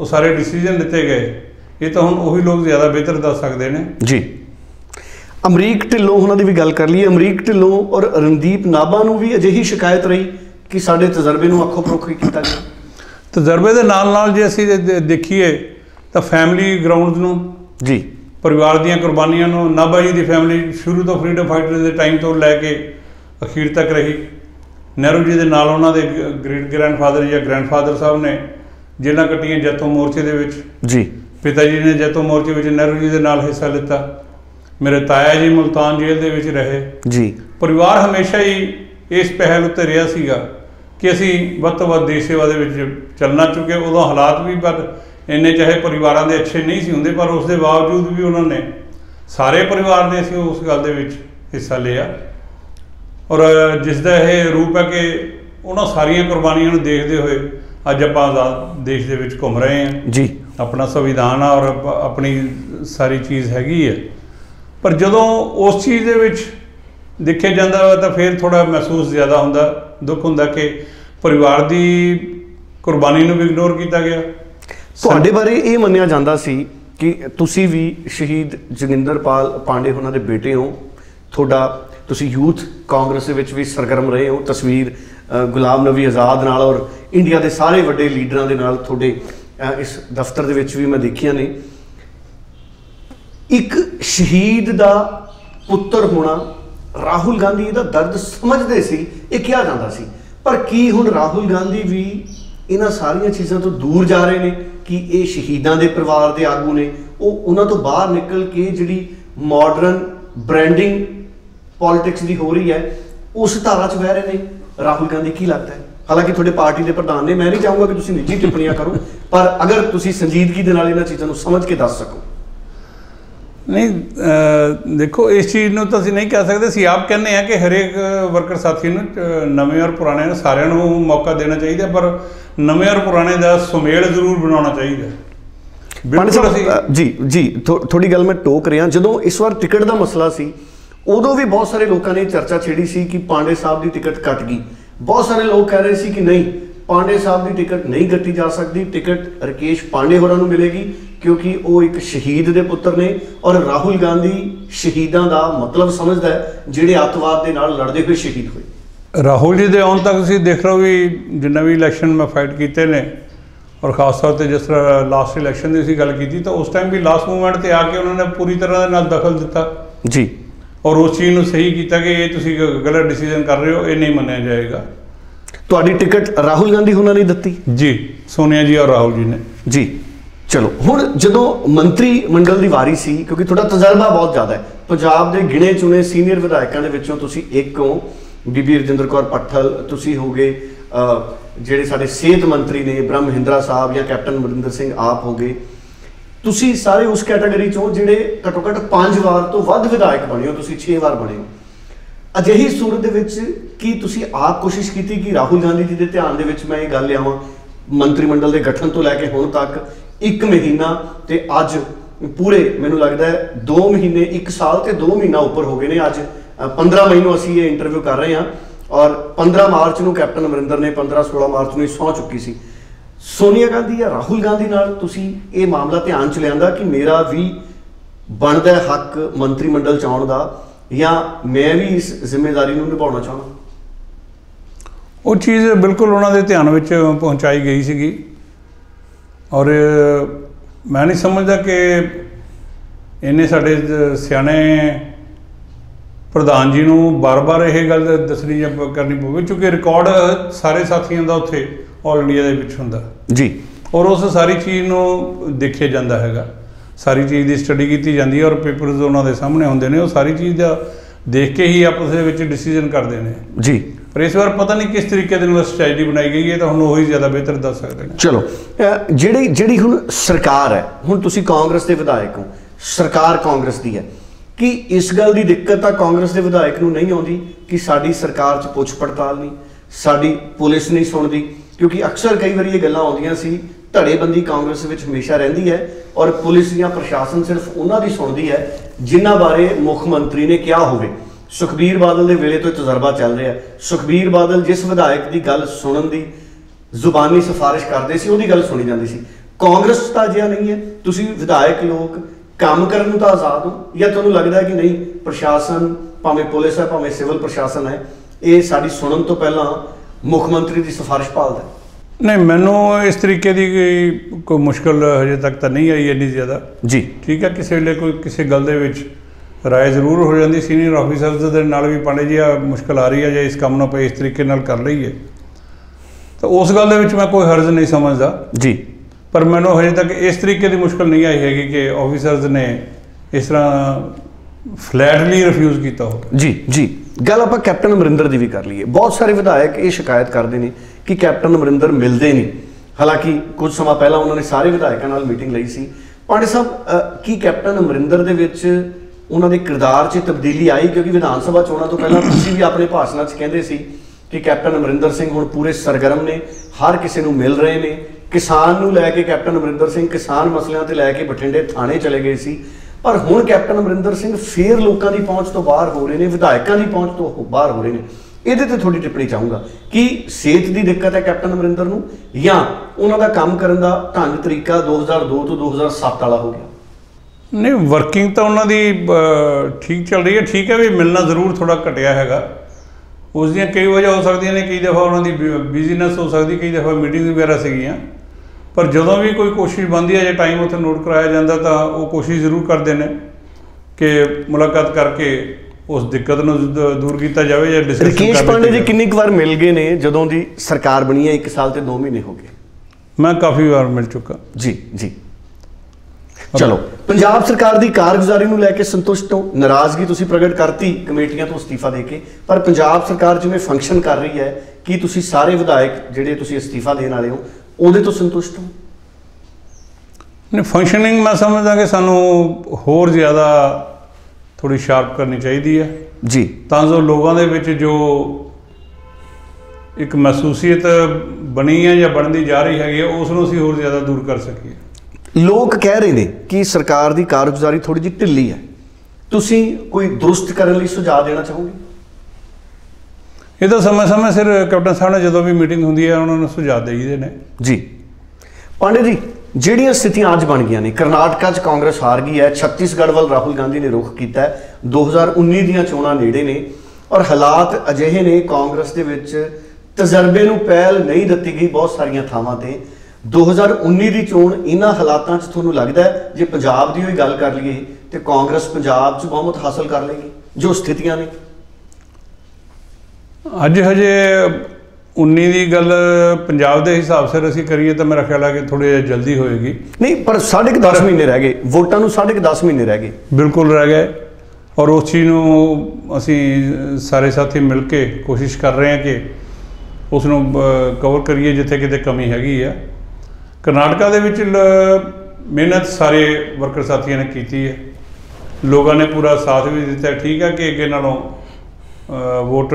ਉਹ ਸਾਰੇ ਡਿਸੀਜਨ ਲਿੱਤੇ ਗਏ। ਇਹ ਤਾਂ ਹੁਣ ਉਹੀ ਲੋਕ ਜ਼ਿਆਦਾ ਬਿਹਤਰ ਦੱਸ ਸਕਦੇ ਨੇ। ਜੀ। ਅਮਰੀਕ ਢਿੱਲੋਂ ਉਹਨਾਂ ਦੀ ਵੀ ਗੱਲ ਕਰ ਲਈਏ। ਅਮਰੀਕ ਢਿੱਲੋਂ ਔਰ ਰਣਦੀਪ ਨਾਭਾ ਨੂੰ ਵੀ ਅਜਿਹੀ ਸ਼ਿਕਾਇਤ ਰਹੀ ਕਿ ਸਾਡੇ ਤਜਰਬੇ ਨੂੰ ਅੱਖੋਂ ਪਰੋਖੀ ਕੀਤਾ ਗਿਆ। ਤਜਰਬੇ ਦੇ ਨਾਲ ਨਾਲ ਜੇ ਅਸੀਂ ਦੇਖੀਏ ਤਾਂ ਫੈਮਿਲੀ ਗਰਾਊਂਡਸ ਨੂੰ ਜੀ। ਪਰਿਵਾਰ ਦੀਆਂ ਕੁਰਬਾਨੀਆਂ ਨੂੰ ਨਾਭਾ ਜੀ ਦੀ ਫੈਮਿਲੀ ਸ਼ੁਰੂ ਤੋਂ ਫਰੀडम ਫਾਈਟਰ ਦੇ ਟਾਈਮ ਤੋਂ ਲੈ ਕੇ ਅਖੀਰ ਤੱਕ ਰਹੀ। ਨਹਿਰੂ ਜੀ ਦੇ ਨਾਲ ਉਹਨਾਂ ਦੇ ਗ੍ਰੇਟ ਗ੍ਰੈਂਡਫਾਦਰ ਜਾਂ ਗ੍ਰੈਂਡਫਾਦਰ ਸਾਹਿਬ ਨੇ ਜੇਲ੍ਹਾਂ ਕੱਟੀਆਂ ਜੱਤੋਂ ਮੋਰਚੇ ਦੇ ਵਿੱਚ। ਜੀ। ਪਿਤਾ ਜੀ ਨੇ ਜੱਤੋਂ ਮੋਰਚੇ ਵਿੱਚ ਨਹਿਰੂ ਜੀ ਦੇ ਨਾਲ ਹਿੱਸਾ ਲਿੱਤਾ। ਮੇਰੇ ਤਾਇਆ ਜੀ ਮੁਲਤਾਨ ਜੇਲ੍ਹ ਦੇ ਵਿੱਚ ਰਹੇ। ਜੀ। ਪਰਿਵਾਰ ਹਮੇਸ਼ਾ ਹੀ ਇਸ ਪਹਿਲ ਉੱਤੇ ਰਿਹਾ ਸੀਗਾ ਕਿ ਅਸੀਂ ਵੱਧ ਤੋਂ ਵੱਧ ਦੇਸ਼ ਸੇਵਾ ਦੇ ਵਿੱਚ ਚੱਲਣਾ ਚੁੱਕੇ ਉਦੋਂ ਹਾਲਾਤ ਵੀ ਪਰ ਇੰਨੇ ਚਾਹੇ ਪਰਿਵਾਰਾਂ ਦੇ ਅੱਛੇ ਨਹੀਂ ਸੀ ਹੁੰਦੇ ਪਰ ਉਸ ਦੇ ਬਾਵਜੂਦ ਵੀ ਉਹਨਾਂ ਨੇ ਸਾਰੇ ਪਰਿਵਾਰ ਨੇ ਅਸੀਂ ਉਸ ਗੱਲ ਦੇ ਵਿੱਚ ਹਿੱਸਾ ਲਿਆ। ਔਰ ਜਿਸ ਦਾ ਇਹ ਰੂਪ ਹੈ ਕਿ ਉਹਨਾਂ ਸਾਰੀਆਂ ਕੁਰਬਾਨੀਆਂ ਨੂੰ ਦੇਖਦੇ ਹੋਏ ਅੱਜ ਆਪਾਂ ਆਜ਼ਾਦ ਦੇਸ਼ ਦੇ ਵਿੱਚ ਘੁੰਮ ਰਹੇ ਹਾਂ। ਜੀ। ਆਪਣਾ ਸੰਵਿਧਾਨ ਆ ਔਰ ਆਪ- ਆਪਣੀ ਸਾਰੀ ਚੀਜ਼ ਹੈਗੀ ਹੈ। ਪਰ ਜਦੋਂ ਉਸ ਚੀਜ਼ ਦੇ ਵਿੱਚ ਦੇਖਿਆ ਜਾਂਦਾ ਵਾ ਤਾਂ ਫਿਰ ਥੋੜਾ ਮਹਿਸੂਸ ਜ਼ਿਆਦਾ ਹੁੰਦਾ ਦੁੱਖ ਹੁੰਦਾ ਕਿ ਪਰਿਵਾਰ ਦੀ ਕੁਰਬਾਨੀ ਨੂੰ ਵੀ ਇਗਨੋਰ ਕੀਤਾ ਗਿਆ। ਤੁਹਾਡੇ ਬਾਰੇ ਇਹ ਮੰਨਿਆ ਜਾਂਦਾ ਸੀ ਕਿ ਤੁਸੀਂ ਵੀ ਸ਼ਹੀਦ ਜੋਗਿੰਦਰਪਾਲ ਪਾਂਡੇ ਉਹਨਾਂ ਦੇ ਬੇਟੇ ਹੋ। ਤੁਹਾਡਾ ਤੁਸੀਂ ਯੂਥ ਕਾਂਗਰਸ ਦੇ ਵਿੱਚ ਵੀ ਸਰਗਰਮ ਰਹੇ ਹੋ। ਤਸਵੀਰ ਗੁਲਾਮ ਨਬੀ ਆਜ਼ਾਦ ਨਾਲ ਔਰ ਇੰਡੀਆ ਦੇ ਸਾਰੇ ਵੱਡੇ ਲੀਡਰਾਂ ਦੇ ਨਾਲ ਤੁਹਾਡੇ ਇਸ ਦਫ਼ਤਰ ਦੇ ਵਿੱਚ ਵੀ ਮੈਂ ਦੇਖੀਆਂ ਨੇ। ਇੱਕ ਸ਼ਹੀਦ ਦਾ ਪੁੱਤਰ ਹੋਣਾ ਰਾਹੁਲ ਗਾਂਧੀ ਇਹਦਾ ਦਰਦ ਸਮਝਦੇ ਸੀ, ਇਹ ਕਿਹਾ ਜਾਂਦਾ ਸੀ। ਪਰ ਕੀ ਹੁਣ ਰਾਹੁਲ ਗਾਂਧੀ ਵੀ ਇਹਨਾਂ ਸਾਰੀਆਂ ਚੀਜ਼ਾਂ ਤੋਂ ਦੂਰ ਜਾ ਰਹੇ ਨੇ? ਕਿ ਇਹ ਸ਼ਹੀਦਾਂ ਦੇ ਪਰਿਵਾਰ ਦੇ ਆਗੂ ਨੇ? ਉਹ ਉਹਨਾਂ ਤੋਂ ਬਾਹਰ ਨਿਕਲ ਕੇ ਜਿਹੜੀ ਮਾਡਰਨ ਬ੍ਰਾਂਡਿੰਗ ਪੋਲਿਟਿਕਸ ਦੀ ਹੋ ਰਹੀ ਹੈ, ਉਸ ਧਾਰਾ 'ਚ ਬਹਿ ਰਹੇ ਨੇ। ਰਾਹੁਲ ਗਾਂਧੀ ਕੀ ਲੱਗਦਾ ਹੈ? ਹਾਲਾਂਕਿ ਤੁਹਾਡੇ ਪਾਰਟੀ ਦੇ ਪ੍ਰਧਾਨ ਨੇ ਮੈਂ ਨਹੀਂ ਚਾਹੂੰਗਾ ਕਿ ਤੁਸੀਂ ਨਿੱਜੀ ਟਿੱਪਣੀਆਂ ਕਰੋ ਪਰ ਅਗਰ ਤੁਸੀਂ ਸੰਜੀਦਗੀ ਦੇ ਨਾਲ ਇਹਨਾਂ ਚੀਜ਼ਾਂ ਨੂੰ ਸਮਝ ਕੇ ਦੱਸ ਸਕੋ। ਨਹੀਂ ਦੇਖੋ ਇਸ ਚੀਜ਼ ਨੂੰ ਤਾਂ ਅਸੀਂ ਨਹੀਂ ਕਹਿ ਸਕਦੇ। ਅਸੀਂ ਆਪ ਕਹਿੰਦੇ ਆ ਕਿ ਹਰੇਕ ਵਰਕਰ ਸਾਥੀ ਨੂੰ ਨਵੇਂ ਔਰ ਪੁਰਾਣੇ ਨੂੰ ਸਾਰਿਆਂ ਨੂੰ ਮੌਕਾ ਦੇਣਾ ਚਾਹੀਦਾ ਪਰ ਨਵੇਂ ਔਰ ਪੁਰਾਣੇ ਦਾ ਸੁਮੇਲ ਜ਼ਰੂਰ ਬਣਾਉਣਾ ਚਾਹੀਦਾ। ਬਿਲਕੁਲ ਜੀ ਜੀ ਥੋੜੀ ਗੱਲ ਮੈਂ ਟੋਕ ਰਿਹਾ। ਜਦੋਂ ਇਸ ਵਾਰ ਟਿਕਟ ਦਾ ਮਸਲਾ ਸੀ ਉਦੋਂ ਵੀ ਬਹੁਤ ਸਾਰੇ ਲੋਕਾਂ ਨੇ ਚਰਚਾ ਛੇੜੀ ਸੀ ਕਿ ਪਾਂਡੇ ਸਾਹਿਬ ਦੀ ਟਿਕਟ ਕੱਟ ਗਈ। ਬਹੁਤ ਸਾਰੇ ਲੋਕ ਕਹਿ ਰਹੇ ਸੀ ਕਿ ਨਹੀਂ ਪਾਂਡੇ ਸਾਹਿਬ ਦੀ ਟਿਕਟ ਨਹੀਂ ਕੱਟੀ ਜਾ ਸਕਦੀ। ਟਿਕਟ ਰਕੇਸ਼ ਪਾਂਡੇ ਹੋਰਾਂ ਨੂੰ ਮਿਲੇਗੀ ਕਿਉਂਕਿ ਉਹ ਇੱਕ ਸ਼ਹੀਦ ਦੇ ਪੁੱਤਰ ਨੇ ਔਰ ਰਾਹੁਲ ਗਾਂਧੀ ਸ਼ਹੀਦਾਂ ਦਾ ਮਤਲਬ ਸਮਝਦਾ ਹੈ ਜਿਹੜੇ ਅੱਤਵਾਦ ਦੇ ਨਾਲ ਲੜਦੇ ਹੋਏ ਸ਼ਹੀਦ ਹੋਏ। ਰਾਹੁਲ ਜੀ ਦੇ ਆਉਣ ਤੱਕ ਤੁਸੀਂ ਦੇਖ ਰਹੇ ਹੋ ਵੀ ਜਿੰਨਾ ਵੀ ਇਲੈਕਸ਼ਨ ਮੈਂ ਫਾਈਟ ਕੀਤੇ ਨੇ ਔਰ ਖਾਸ ਤੌਰ ਤੇ ਜਿਸ ਤਰ੍ਹਾਂ ਲਾਸਟ ਇਲੈਕਸ਼ਨ ਦੀ ਅਸੀਂ ਗੱਲ ਕੀਤੀ ਤਾਂ ਉਸ ਟਾਈਮ ਵੀ ਲਾਸਟ ਮੂਵਮੈਂਟ ਤੇ ਆ ਕੇ ਉਹਨਾਂ ਨੇ ਪੂਰੀ ਤਰ੍ਹਾਂ ਦੇ ਨਾਲ ਦਖਲ ਦਿੱਤਾ। ਜੀ। ਔਰ ਉਸ ਚੀਜ਼ ਨੂੰ ਸਹੀ ਕੀਤਾ ਕਿ ਇਹ ਤੁਸੀਂ ਗਲਤ ਡਿਸੀਜਨ ਕਰ ਰਹੇ ਹੋ ਇਹ ਨਹੀਂ ਮੰਨਿਆ ਜਾਏਗਾ। ਤੁਹਾਡੀ ਟਿਕਟ ਰਾਹੁਲ ਗਾਂਧੀ ਹੋਰਾਂ ਨੇ ਦਿੱਤੀ? ਜੀ ਸੋਨੀਆ ਜੀ ਔਰ ਰਾਹੁਲ ਜੀ ਨੇ। ਜੀ ਚਲੋ ਹੁਣ ਜਦੋਂ ਮੰਤਰੀ ਮੰਡਲ ਦੀ ਵਾਰੀ ਸੀ ਕਿਉਂਕਿ ਤੁਹਾਡਾ ਤਜਰਬਾ ਬਹੁਤ ਜ਼ਿਆਦਾ ਹੈ ਪੰਜਾਬ ਦੇ ਗਿਣੇ ਚੁਣੇ ਸੀਨੀਅਰ ਵਿਧਾਇਕਾਂ ਦੇ ਵਿੱਚੋਂ ਤੁਸੀਂ ਇੱਕ ਹੋ। ਬੀਬੀ ਰਜਿੰਦਰ ਕੌਰ ਪੱਠਲ ਤੁਸੀਂ ਹੋਗੇ ਜਿਹੜੇ ਸਾਡੇ ਸਿਹਤ ਮੰਤਰੀ ਨੇ ਬ੍ਰਹਮ ਮਹਿੰਦਰਾ ਸਾਹਿਬ ਜਾਂ ਕੈਪਟਨ ਅਮਰਿੰਦਰ ਸਿੰਘ ਆਪ ਹੋਗੇ। ਤੁਸੀਂ ਸਾਰੇ ਉਸ ਕੈਟਾਗਰੀ ਚੋਂ ਜਿਹੜੇ ਘੱਟੋ ਘੱਟ 5 ਵਾਰ ਤੋਂ ਵੱਧ ਵਿਧਾਇਕ ਬਣੇ ਹੋ ਤੁਸੀਂ 6 ਵਾਰ ਬਣੇ ਹੋ। ਅਜਿਹੀ ਸੂਰਤ ਦੇ ਵਿੱਚ ਕੀ ਤੁਸੀਂ ਆਪ ਕੋਸ਼ਿਸ਼ ਕੀਤੀ ਕਿ ਰਾਹੁਲ ਗਾਂਧੀ ਜੀ ਦੇ ਧਿਆਨ ਦੇ ਵਿੱਚ ਮੈਂ ਇਹ ਗੱਲ ਲਿਆਵਾਂ ਮੰਤਰੀ ਮੰਡਲ ਦੇ ਗਠਨ ਤੋਂ ਲੈ ਕੇ ਹੁਣ ਤੱਕ ਇੱਕ ਮਹੀਨਾ ਤੇ ਅੱਜ ਪੂਰੇ ਮੈਨੂੰ ਲੱਗਦਾ ਹੈ 2 ਮਹੀਨੇ 1 ਸਾਲ ਤੇ 2 ਮਹੀਨਾ ਉੱਪਰ ਹੋ ਗਏ ਨੇ ਅੱਜ। ਅ, 15 ਮਈ ਨੂੰ ਅਸੀਂ ਇਹ ਇੰਟਰਵਿਊ ਕਰ ਰਹੇ ਹਾਂ ਔਰ 15 ਮਾਰਚ ਨੂੰ ਕੈਪਟਨ ਅਮਰਿੰਦਰ ਨੇ 15 16 ਮਾਰਚ ਨੂੰ ਇਹ ਸਹੁੰ ਚੁੱਕੀ ਸੀ। ਸੋਨੀਆ ਗਾਂਧੀ ਜਾਂ ਰਾਹੁਲ ਗਾਂਧੀ ਨਾਲ ਤੁਸੀਂ ਇਹ ਮਾਮਲਾ ਧਿਆਨ ਚ ਲਿਆਂਦਾ ਕਿ ਮੇਰਾ ਵੀ ਬਣਦਾ ਹੱਕ ਮੰਤਰੀ ਮੰਡਲ ਚ ਆਉਣ ਦਾ ਜਾਂ ਮੈਂ ਵੀ ਇਸ ਜ਼ਿੰਮੇਵਾਰੀ ਨੂੰ ਨਿਭਾਉਣਾ ਚਾਹੁੰਦਾ? ਉਹ ਚੀਜ਼ ਬਿਲਕੁਲ ਉਹਨਾਂ ਦੇ ਧਿਆਨ ਵਿੱਚ ਪਹੁੰਚਾਈ ਗਈ ਸੀਗੀ। ਔਰ ਮੈਂ ਨਹੀਂ ਸਮਝਦਾ ਕਿ ਇਹਨੇ ਸਾਡੇ ਸਿਆਣੇ ਪ੍ਰਧਾਨ ਜੀ ਨੂੰ ਬਾਰ-ਬਾਰ ਇਹ ਗੱਲ ਦੱਸਣੀ ਜਾਂ ਕਰਨੀ ਪਵੇ ਕਿਉਂਕਿ ਰਿਕਾਰਡ ਸਾਰੇ ਸਾਥੀਆਂ ਦਾ ਉੱਥੇ ਆਲ ਇੰਡੀਆ ਦੇ ਵਿੱਚ ਹੁੰਦਾ। ਜੀ। ਔਰ ਉਸ ਸਾਰੀ ਚੀਜ਼ ਨੂੰ ਦੇਖਿਆ ਜਾਂਦਾ ਹੈਗਾ। ਸਾਰੀ ਚੀਜ਼ ਦੀ ਸਟੱਡੀ ਕੀਤੀ ਜਾਂਦੀ ਹੈ ਔਰ ਪੇਪਰਸ ਉਹਨਾਂ ਦੇ ਸਾਹਮਣੇ ਹੁੰਦੇ ਨੇ। ਉਹ ਸਾਰੀ ਚੀਜ਼ ਦਾ ਦੇਖ ਕੇ ਹੀ ਆਪਸ ਦੇ ਵਿੱਚ ਡਿਸੀਜਨ ਕਰਦੇ ਨੇ। ਜੀ। ਪਰ ਇਸ ਵਾਰ ਪਤਾ ਨਹੀਂ ਕਿਸ ਤਰੀਕੇ ਦੇ ਨਾਲ ਸਟ੍ਰੈਟਜੀ ਬਣਾਈ ਗਈ ਹੈ ਤਾਂ ਹੁਣ ਉਹੀ ਜ਼ਿਆਦਾ ਬਿਹਤਰ ਦੱਸ ਸਕਦੇ ਨੇ। ਚਲੋ ਜਿਹੜੀ ਜਿਹੜੀ ਹੁਣ ਸਰਕਾਰ ਹੈ ਹੁਣ ਤੁਸੀਂ ਕਾਂਗਰਸ ਦੇ ਵਿਧਾਇਕ ਹੋ ਸਰਕਾਰ ਕਾਂਗਰਸ ਦੀ ਹੈ। ਕਿ ਇਸ ਗੱਲ ਦੀ ਦਿੱਕਤ ਤਾਂ ਕਾਂਗਰਸ ਦੇ ਵਿਧਾਇਕ ਨੂੰ ਨਹੀਂ ਆਉਂਦੀ ਕਿ ਸਾਡੀ ਸਰਕਾਰ 'ਚ ਪੁੱਛ ਪੜਤਾਲ ਨਹੀਂ ਸਾਡੀ ਪੁਲਿਸ ਨਹੀਂ ਸੁਣਦੀ ਕਿਉਂਕਿ ਅਕਸਰ ਕਈ ਵਾਰੀ ਇਹ ਗੱਲਾਂ ਆਉਂਦੀਆਂ ਸੀ, ਧੜੇਬੰਦੀ ਕਾਂਗਰਸ ਵਿੱਚ ਹਮੇਸ਼ਾ ਰਹਿੰਦੀ ਹੈ ਔਰ ਪੁਲਿਸ ਜਾਂ ਪ੍ਰਸ਼ਾਸਨ ਸਿਰਫ ਉਹਨਾਂ ਦੀ ਸੁਣਦੀ ਹੈ ਜਿਨ੍ਹਾਂ ਬਾਰੇ ਮੁੱਖ ਮੰਤਰੀ ਨੇ ਕਿਹਾ ਹੋਵੇ। ਸੁਖਬੀਰ ਬਾਦਲ ਦੇ ਵੇਲੇ ਤੋਂ ਤਜਰਬਾ ਚੱਲ ਰਿਹਾ। ਸੁਖਬੀਰ ਬਾਦਲ ਜਿਸ ਵਿਧਾਇਕ ਦੀ ਗੱਲ ਸੁਣਨ ਦੀ ਜ਼ੁਬਾਨੀ ਸਿਫਾਰਿਸ਼ ਕਰਦੇ ਸੀ, ਉਹਦੀ ਗੱਲ ਸੁਣੀ ਜਾਂਦੀ ਸੀ। ਕਾਂਗਰਸ ਤਾਂ ਅਜਿਹਾ ਨਹੀਂ ਹੈ। ਤੁਸੀਂ ਵਿਧਾਇਕ ਲੋਕ, ਕੰਮ ਕਰਨ ਨੂੰ ਤਾਂ ਆਜ਼ਾਦ ਹੋ ਜਾਂ ਤੁਹਾਨੂੰ ਲੱਗਦਾ ਕਿ ਨਹੀਂ, ਪ੍ਰਸ਼ਾਸਨ ਭਾਵੇਂ ਪੁਲਿਸ ਹੈ, ਭਾਵੇਂ ਸਿਵਲ ਪ੍ਰਸ਼ਾਸਨ ਹੈ, ਇਹ ਸਾਡੀ ਸੁਣਨ ਤੋਂ ਪਹਿਲਾਂ ਮੁੱਖ ਮੰਤਰੀ ਦੀ ਸਿਫਾਰਿਸ਼ ਭਾਲਦਾ ਹੈ ਨਹੀਂ ਮੈਨੂੰ ਇਸ ਤਰੀਕੇ ਦੀ ਕੋਈ- ਕੋਈ ਮੁਸ਼ਕਲ ਹਜੇ ਤੱਕ ਤਾਂ ਨਹੀਂ ਆਈ ਇੰਨੀ ਜ਼ਿਆਦਾ। ਜੀ। ਠੀਕ ਹੈ ਕਿਸੇ ਵੇਲੇ ਕੋਈ ਕਿਸੇ ਗੱਲ ਦੇ ਵਿੱਚ ਰਾਏ ਜ਼ਰੂਰ ਹੋ ਜਾਂਦੀ ਸੀਨੀਅਰ ਆਫੀਸਰਸ ਦੇ ਨਾਲ ਵੀ ਪਾਂਡੇ ਜੀ ਆ ਮੁਸ਼ਕਲ ਆ ਰਹੀ ਹੈ ਜੇ ਇਸ ਕੰਮ ਨੂੰ ਆਪਾਂ ਇਸ ਤਰੀਕੇ ਨਾਲ ਕਰ ਲਈਏ। ਤਾਂ ਉਸ ਗੱਲ ਦੇ ਵਿੱਚ ਮੈਂ ਕੋਈ ਹਰਜ਼ ਨਹੀਂ ਸਮਝਦਾ। ਜੀ। ਪਰ ਮੈਨੂੰ ਹਜੇ ਤੱਕ ਇਸ ਤਰੀਕੇ ਦੀ ਮੁਸ਼ਕਲ ਨਹੀਂ ਆਈ ਹੈਗੀ ਕਿ ਆਫੀਸਰਸ ਨੇ ਇਸ ਤਰ੍ਹਾਂ ਫਲੈਟਲੀ ਰਿਫਿਊਜ਼ ਕੀਤਾ ਹੋਵੇ ਜੀ ਜੀ। ਗੱਲ ਆਪਾਂ ਕੈਪਟਨ ਅਮਰਿੰਦਰ ਦੀ ਵੀ ਕਰ ਲਈਏ। ਬਹੁਤ ਸਾਰੇ ਵਿਧਾਇਕ ਇਹ ਸ਼ਿਕਾਇਤ ਕਰਦੇ ਨੇ ਕਿ ਕੈਪਟਨ ਅਮਰਿੰਦਰ ਮਿਲਦੇ ਨਹੀਂ। ਹਾਲਾਂਕਿ ਕੁਝ ਸਮਾਂ ਪਹਿਲਾਂ ਉਹਨਾਂ ਨੇ ਸਾਰੇ ਵਿਧਾਇਕਾਂ ਨਾਲ ਮੀਟਿੰਗ ਲਈ ਸੀ। ਪਾਂਡੇ ਸਾਹਿਬ ਕੀ ਕੈਪਟਨ ਅਮਰਿੰਦਰ ਦੇ ਵਿੱਚ ਉਹਨਾਂ ਦੇ ਕਿਰਦਾਰ 'ਚ ਤਬਦੀਲੀ ਆਈ? ਕਿਉਂਕਿ ਵਿਧਾਨ ਸਭਾ ਚੋਣਾਂ ਤੋਂ ਪਹਿਲਾਂ ਤੁਸੀਂ ਵੀ ਆਪਣੇ ਭਾਸ਼ਣਾਂ 'ਚ ਕਹਿੰਦੇ ਸੀ ਕਿ ਕੈਪਟਨ ਅਮਰਿੰਦਰ ਸਿੰਘ ਹੁਣ ਪੂਰੇ ਸਰਗਰਮ ਨੇ, ਹਰ ਕਿਸੇ ਨੂੰ ਮਿਲ ਰਹੇ ਨੇ। ਕਿਸਾਨ ਨੂੰ ਲੈ ਕੇ ਕੈਪਟਨ ਅਮਰਿੰਦਰ ਸਿੰਘ ਕਿਸਾਨ ਮਸਲਿਆਂ ਤੇ ਲੈ ਕੇ ਬਠਿੰਡੇ ਥਾਣੇ ਚਲੇ ਗਏ ਸੀ। ਪਰ ਹੁਣ ਕੈਪਟਨ ਅਮਰਿੰਦਰ ਸਿੰਘ ਫੇਰ ਲੋਕਾਂ ਦੀ ਪਹੁੰਚ ਤੋਂ ਬਾਹਰ ਹੋ ਰਹੇ ਨੇ, ਵਿਧਾਇਕਾਂ ਦੀ ਪਹੁੰਚ ਤੋਂ ਬਾਹਰ ਹੋ ਰਹੇ ਨੇ। ਇਹਦੇ ਤੇ ਥੋੜੀ ਟਿੱਪਣੀ ਚਾਹੂੰਗਾ ਕਿ ਸਿਹਤ ਦੀ ਦਿੱਕਤ ਹੈ ਕੈਪਟਨ ਅਮਰਿੰਦਰ ਨੂੰ ਜਾਂ ਉਹਨਾਂ ਦਾ ਕੰਮ ਕਰਨ ਦਾ ਢੰਗ ਤਰੀਕਾ 2002 ਤੋਂ 2007 ਵਾਲਾ ਹੋ ਗਿਆ? ਨਹੀਂ ਵਰਕਿੰਗ ਤਾਂ ਉਹਨਾਂ ਦੀ ਠੀਕ ਚੱਲ ਰਹੀ ਹੈ। ਠੀਕ ਹੈ ਵੀ ਮਿਲਣਾ ਜ਼ਰੂਰ ਥੋੜਾ ਘਟਿਆ ਹੈਗਾ। ਉਸ ਦੀਆਂ ਕਈ ਵਜ੍ਹਾ ਹੋ ਸਕਦੀਆਂ ਨੇ, ਕਈ ਦਫਾ ਉਹਨਾਂ ਦੀ ਬਿਜ਼ੀਨੈਸ ਹੋ ਸਕਦੀ, ਕਈ ਦਫਾ ਮੀਟਿੰਗ ਵਗੈਰਾ ਸੀਗੀਆਂ। ਪਰ ਜਦੋਂ ਵੀ ਕੋਈ ਕੋਸ਼ਿਸ਼ ਬੰਦੀ ਹੈ ਜੇ ਟਾਈਮ ਉੱਥੇ ਨੋਟ ਕਰਾਇਆ ਜਾਂਦਾ ਤਾਂ ਉਹ ਕੋਸ਼ਿਸ਼ ਜ਼ਰੂਰ ਕਰਦੇ ਨੇ ਕਿ ਮੁਲਾਕਾਤ ਕਰਕੇ ਉਸ ਦਿੱਕਤ ਨੂੰ ਦੂਰ ਕੀਤਾ ਜਾਵੇ ਜਾਂ ਡਿਸਕਸ਼ਨ ਰਕੇਸ਼ ਪਾਂਡੇ ਜੀ ਕਿੰਨੀ ਵਾਰ ਮਿਲ ਗਏ ਨੇ? ਜਦੋਂ ਦੀ ਸਰਕਾਰ ਬਣੀ ਹੈ 1 ਸਾਲ ਤੇ 2 ਮਹੀਨੇ ਹੋ ਗਏ। ਮੈਂ ਕਾਫੀ ਵਾਰ ਮਿਲ ਚੁੱਕਾ। ਜੀ ਜੀ। ਚਲੋ ਪੰਜਾਬ ਸਰਕਾਰ ਦੀ ਕਾਰਗੁਜ਼ਾਰੀ ਨੂੰ ਲੈ ਕੇ ਸੰਤੁਸ਼ਟ ਹੋ ਨਾਰਾਜ਼ਗੀ ਤੁਸੀਂ ਪ੍ਰਗਟ ਕਰਤੀ ਕਮੇਟੀਆਂ ਤੋਂ ਅਸਤੀਫਾ ਦੇ ਕੇ ਪਰ ਪੰਜਾਬ ਸਰਕਾਰ ਜਿਵੇਂ ਫੰਕਸ਼ਨ ਕਰ ਰਹੀ ਹੈ ਕੀ ਤੁਸੀਂ ਸਾਰੇ ਵਿਧਾਇਕ ਜਿਹੜੇ ਤੁਸੀਂ ਅਸਤੀਫਾ ਦੇਣ ਵਾਲੇ ਹੋ ਉਹਦੇ ਤੋਂ ਸੰਤੁਸ਼ਟ ਹੋ? ਨਹੀਂ ਫੰਕਸ਼ਨਿੰਗ ਮੈਂ ਸਮਝਦਾ ਕਿ ਸਾਨੂੰ ਹੋਰ ਜ਼ਿਆਦਾ ਥੋੜੀ ਸ਼ਾਰਪ ਕਰਨੀ ਚਾਹੀਦੀ ਹੈ। ਜੀ। ਤਾਂ ਜੋ ਲੋਕਾਂ ਦੇ ਵਿੱਚ ਜੋ ਇੱਕ ਮਹਿਸੂਸੀਅਤ ਬਣੀ ਹੈ ਜਾਂ ਬਣਦੀ ਜਾ ਰਹੀ ਹੈਗੀ ਉਸ ਨੂੰ ਅਸੀਂ ਹੋਰ ਜ਼ਿਆਦਾ ਦੂਰ ਕਰ ਸਕੀਏ। ਲੋਕ ਕਹਿ ਰਹੇ ਨੇ ਕਿ ਸਰਕਾਰ ਦੀ ਕਾਰਗੁਜ਼ਾਰੀ ਥੋੜੀ ਜਿਹੀ ਢਿੱਲੀ ਹੈ। ਤੁਸੀਂ ਕੋਈ ਦਰੁਸਤ ਕਰਨ ਲਈ ਸੁਝਾਅ ਦੇਣਾ ਚਾਹੋਗੇ? ਇਹ ਤਾਂ ਸਮੇਂ-ਸਮੇਂ ਸਿਰ ਕੈਪਟਨ ਸਾਹਿਬ ਨਾਲ ਜਦੋਂ ਵੀ ਮੀਟਿੰਗ ਹੁੰਦੀ ਹੈ, ਉਹਨਾਂ ਨੂੰ ਸੁਝਾਅ ਦੇਈਦੇ ਨੇ ਜੀ। ਪਾਂਡੇ ਜੀ, ਜਿਹੜੀਆਂ ਸਥਿਤੀਆਂ ਅੱਜ ਬਣ ਗਈਆਂ ਨੇ, ਕਰਨਾਟਕਾ 'ਚ ਕਾਂਗਰਸ ਹਾਰ ਗਈ ਹੈ, ਛੱਤੀਸਗੜ੍ਹ ਵੱਲ ਰਾਹੁਲ ਗਾਂਧੀ ਨੇ ਰੁਖ ਕੀਤਾ ਹੈ 2019 ਦੀਆਂ ਚੋਣਾਂ ਨੇੜੇ ਨੇ ਔਰ ਹਾਲਾਤ ਅਜਿਹੇ ਨੇ, ਕਾਂਗਰਸ ਦੇ ਵਿੱਚ ਤਜਰਬੇ ਨੂੰ ਪਹਿਲ ਨਹੀਂ ਦਿੱਤੀ ਗਈ ਬਹੁਤ ਸਾਰੀਆਂ ਥਾਵਾਂ ਤੇ। 2019 ਦੀ ਚੋਣ ਇਹਨਾਂ ਹਾਲਾਤਾਂ 'ਚ ਤੁਹਾਨੂੰ ਲੱਗਦਾ ਹੈ, ਜੇ ਪੰਜਾਬ ਦੀ ਹੋਈ ਗੱਲ ਕਰ ਲਈਏ, ਤੇ ਕਾਂਗਰਸ ਪੰਜਾਬ 'ਚ ਬਹੁਮਤ ਹਾਸਲ ਕਰ ਲੇਗੀ ਜੋ ਸਥਿਤੀਆਂ ਨੇ? ਅੱਜ ਹਜੇ 19 ਦੀ ਗੱਲ ਪੰਜਾਬ ਦੇ ਹਿਸਾਬ ਸਿਰ ਅਸੀਂ ਕਰੀਏ ਤਾਂ ਮੇਰਾ ਖਿਆਲ ਹੈ ਕਿ ਥੋੜੀ ਜਲਦੀ ਹੋਏਗੀ। ਨਹੀਂ ਪਰ ਸਾਢੇ ਕੁ 10 ਮਹੀਨੇ ਰਹਿ ਗਏ। ਵੋਟਾਂ ਨੂੰ ਸਾਢੇ ਕੁ 10 ਮਹੀਨੇ ਰਹਿ ਗਏ। ਬਿਲਕੁਲ ਰਹਿ ਗਏ। ਔਰ ਉਸ ਚੀਜ਼ ਨੂੰ ਅਸੀਂ ਸਾਰੇ ਸਾਥੀ ਮਿਲ ਕੇ ਕੋਸ਼ਿਸ਼ ਕਰ ਰਹੇ ਹਾਂ ਕਿ ਉਸ ਨੂੰ ਕਵਰ ਕਰੀਏ ਜਿੱਥੇ ਕਿਤੇ ਕਮੀ ਹੈਗੀ ਆ। ਕਰਨਾਟਕਾ ਦੇ ਵਿੱਚ ਮਿਹਨਤ ਸਾਰੇ ਵਰਕਰ ਸਾਥੀਆਂ ਨੇ ਕੀਤੀ ਹੈ। ਲੋਕਾਂ ਨੇ ਪੂਰਾ ਸਾਥ ਵੀ ਦਿੱਤਾ। ਠੀਕ ਹੈ ਕਿ ਅੱਗੇ ਨਾਲੋਂ ਵੋਟ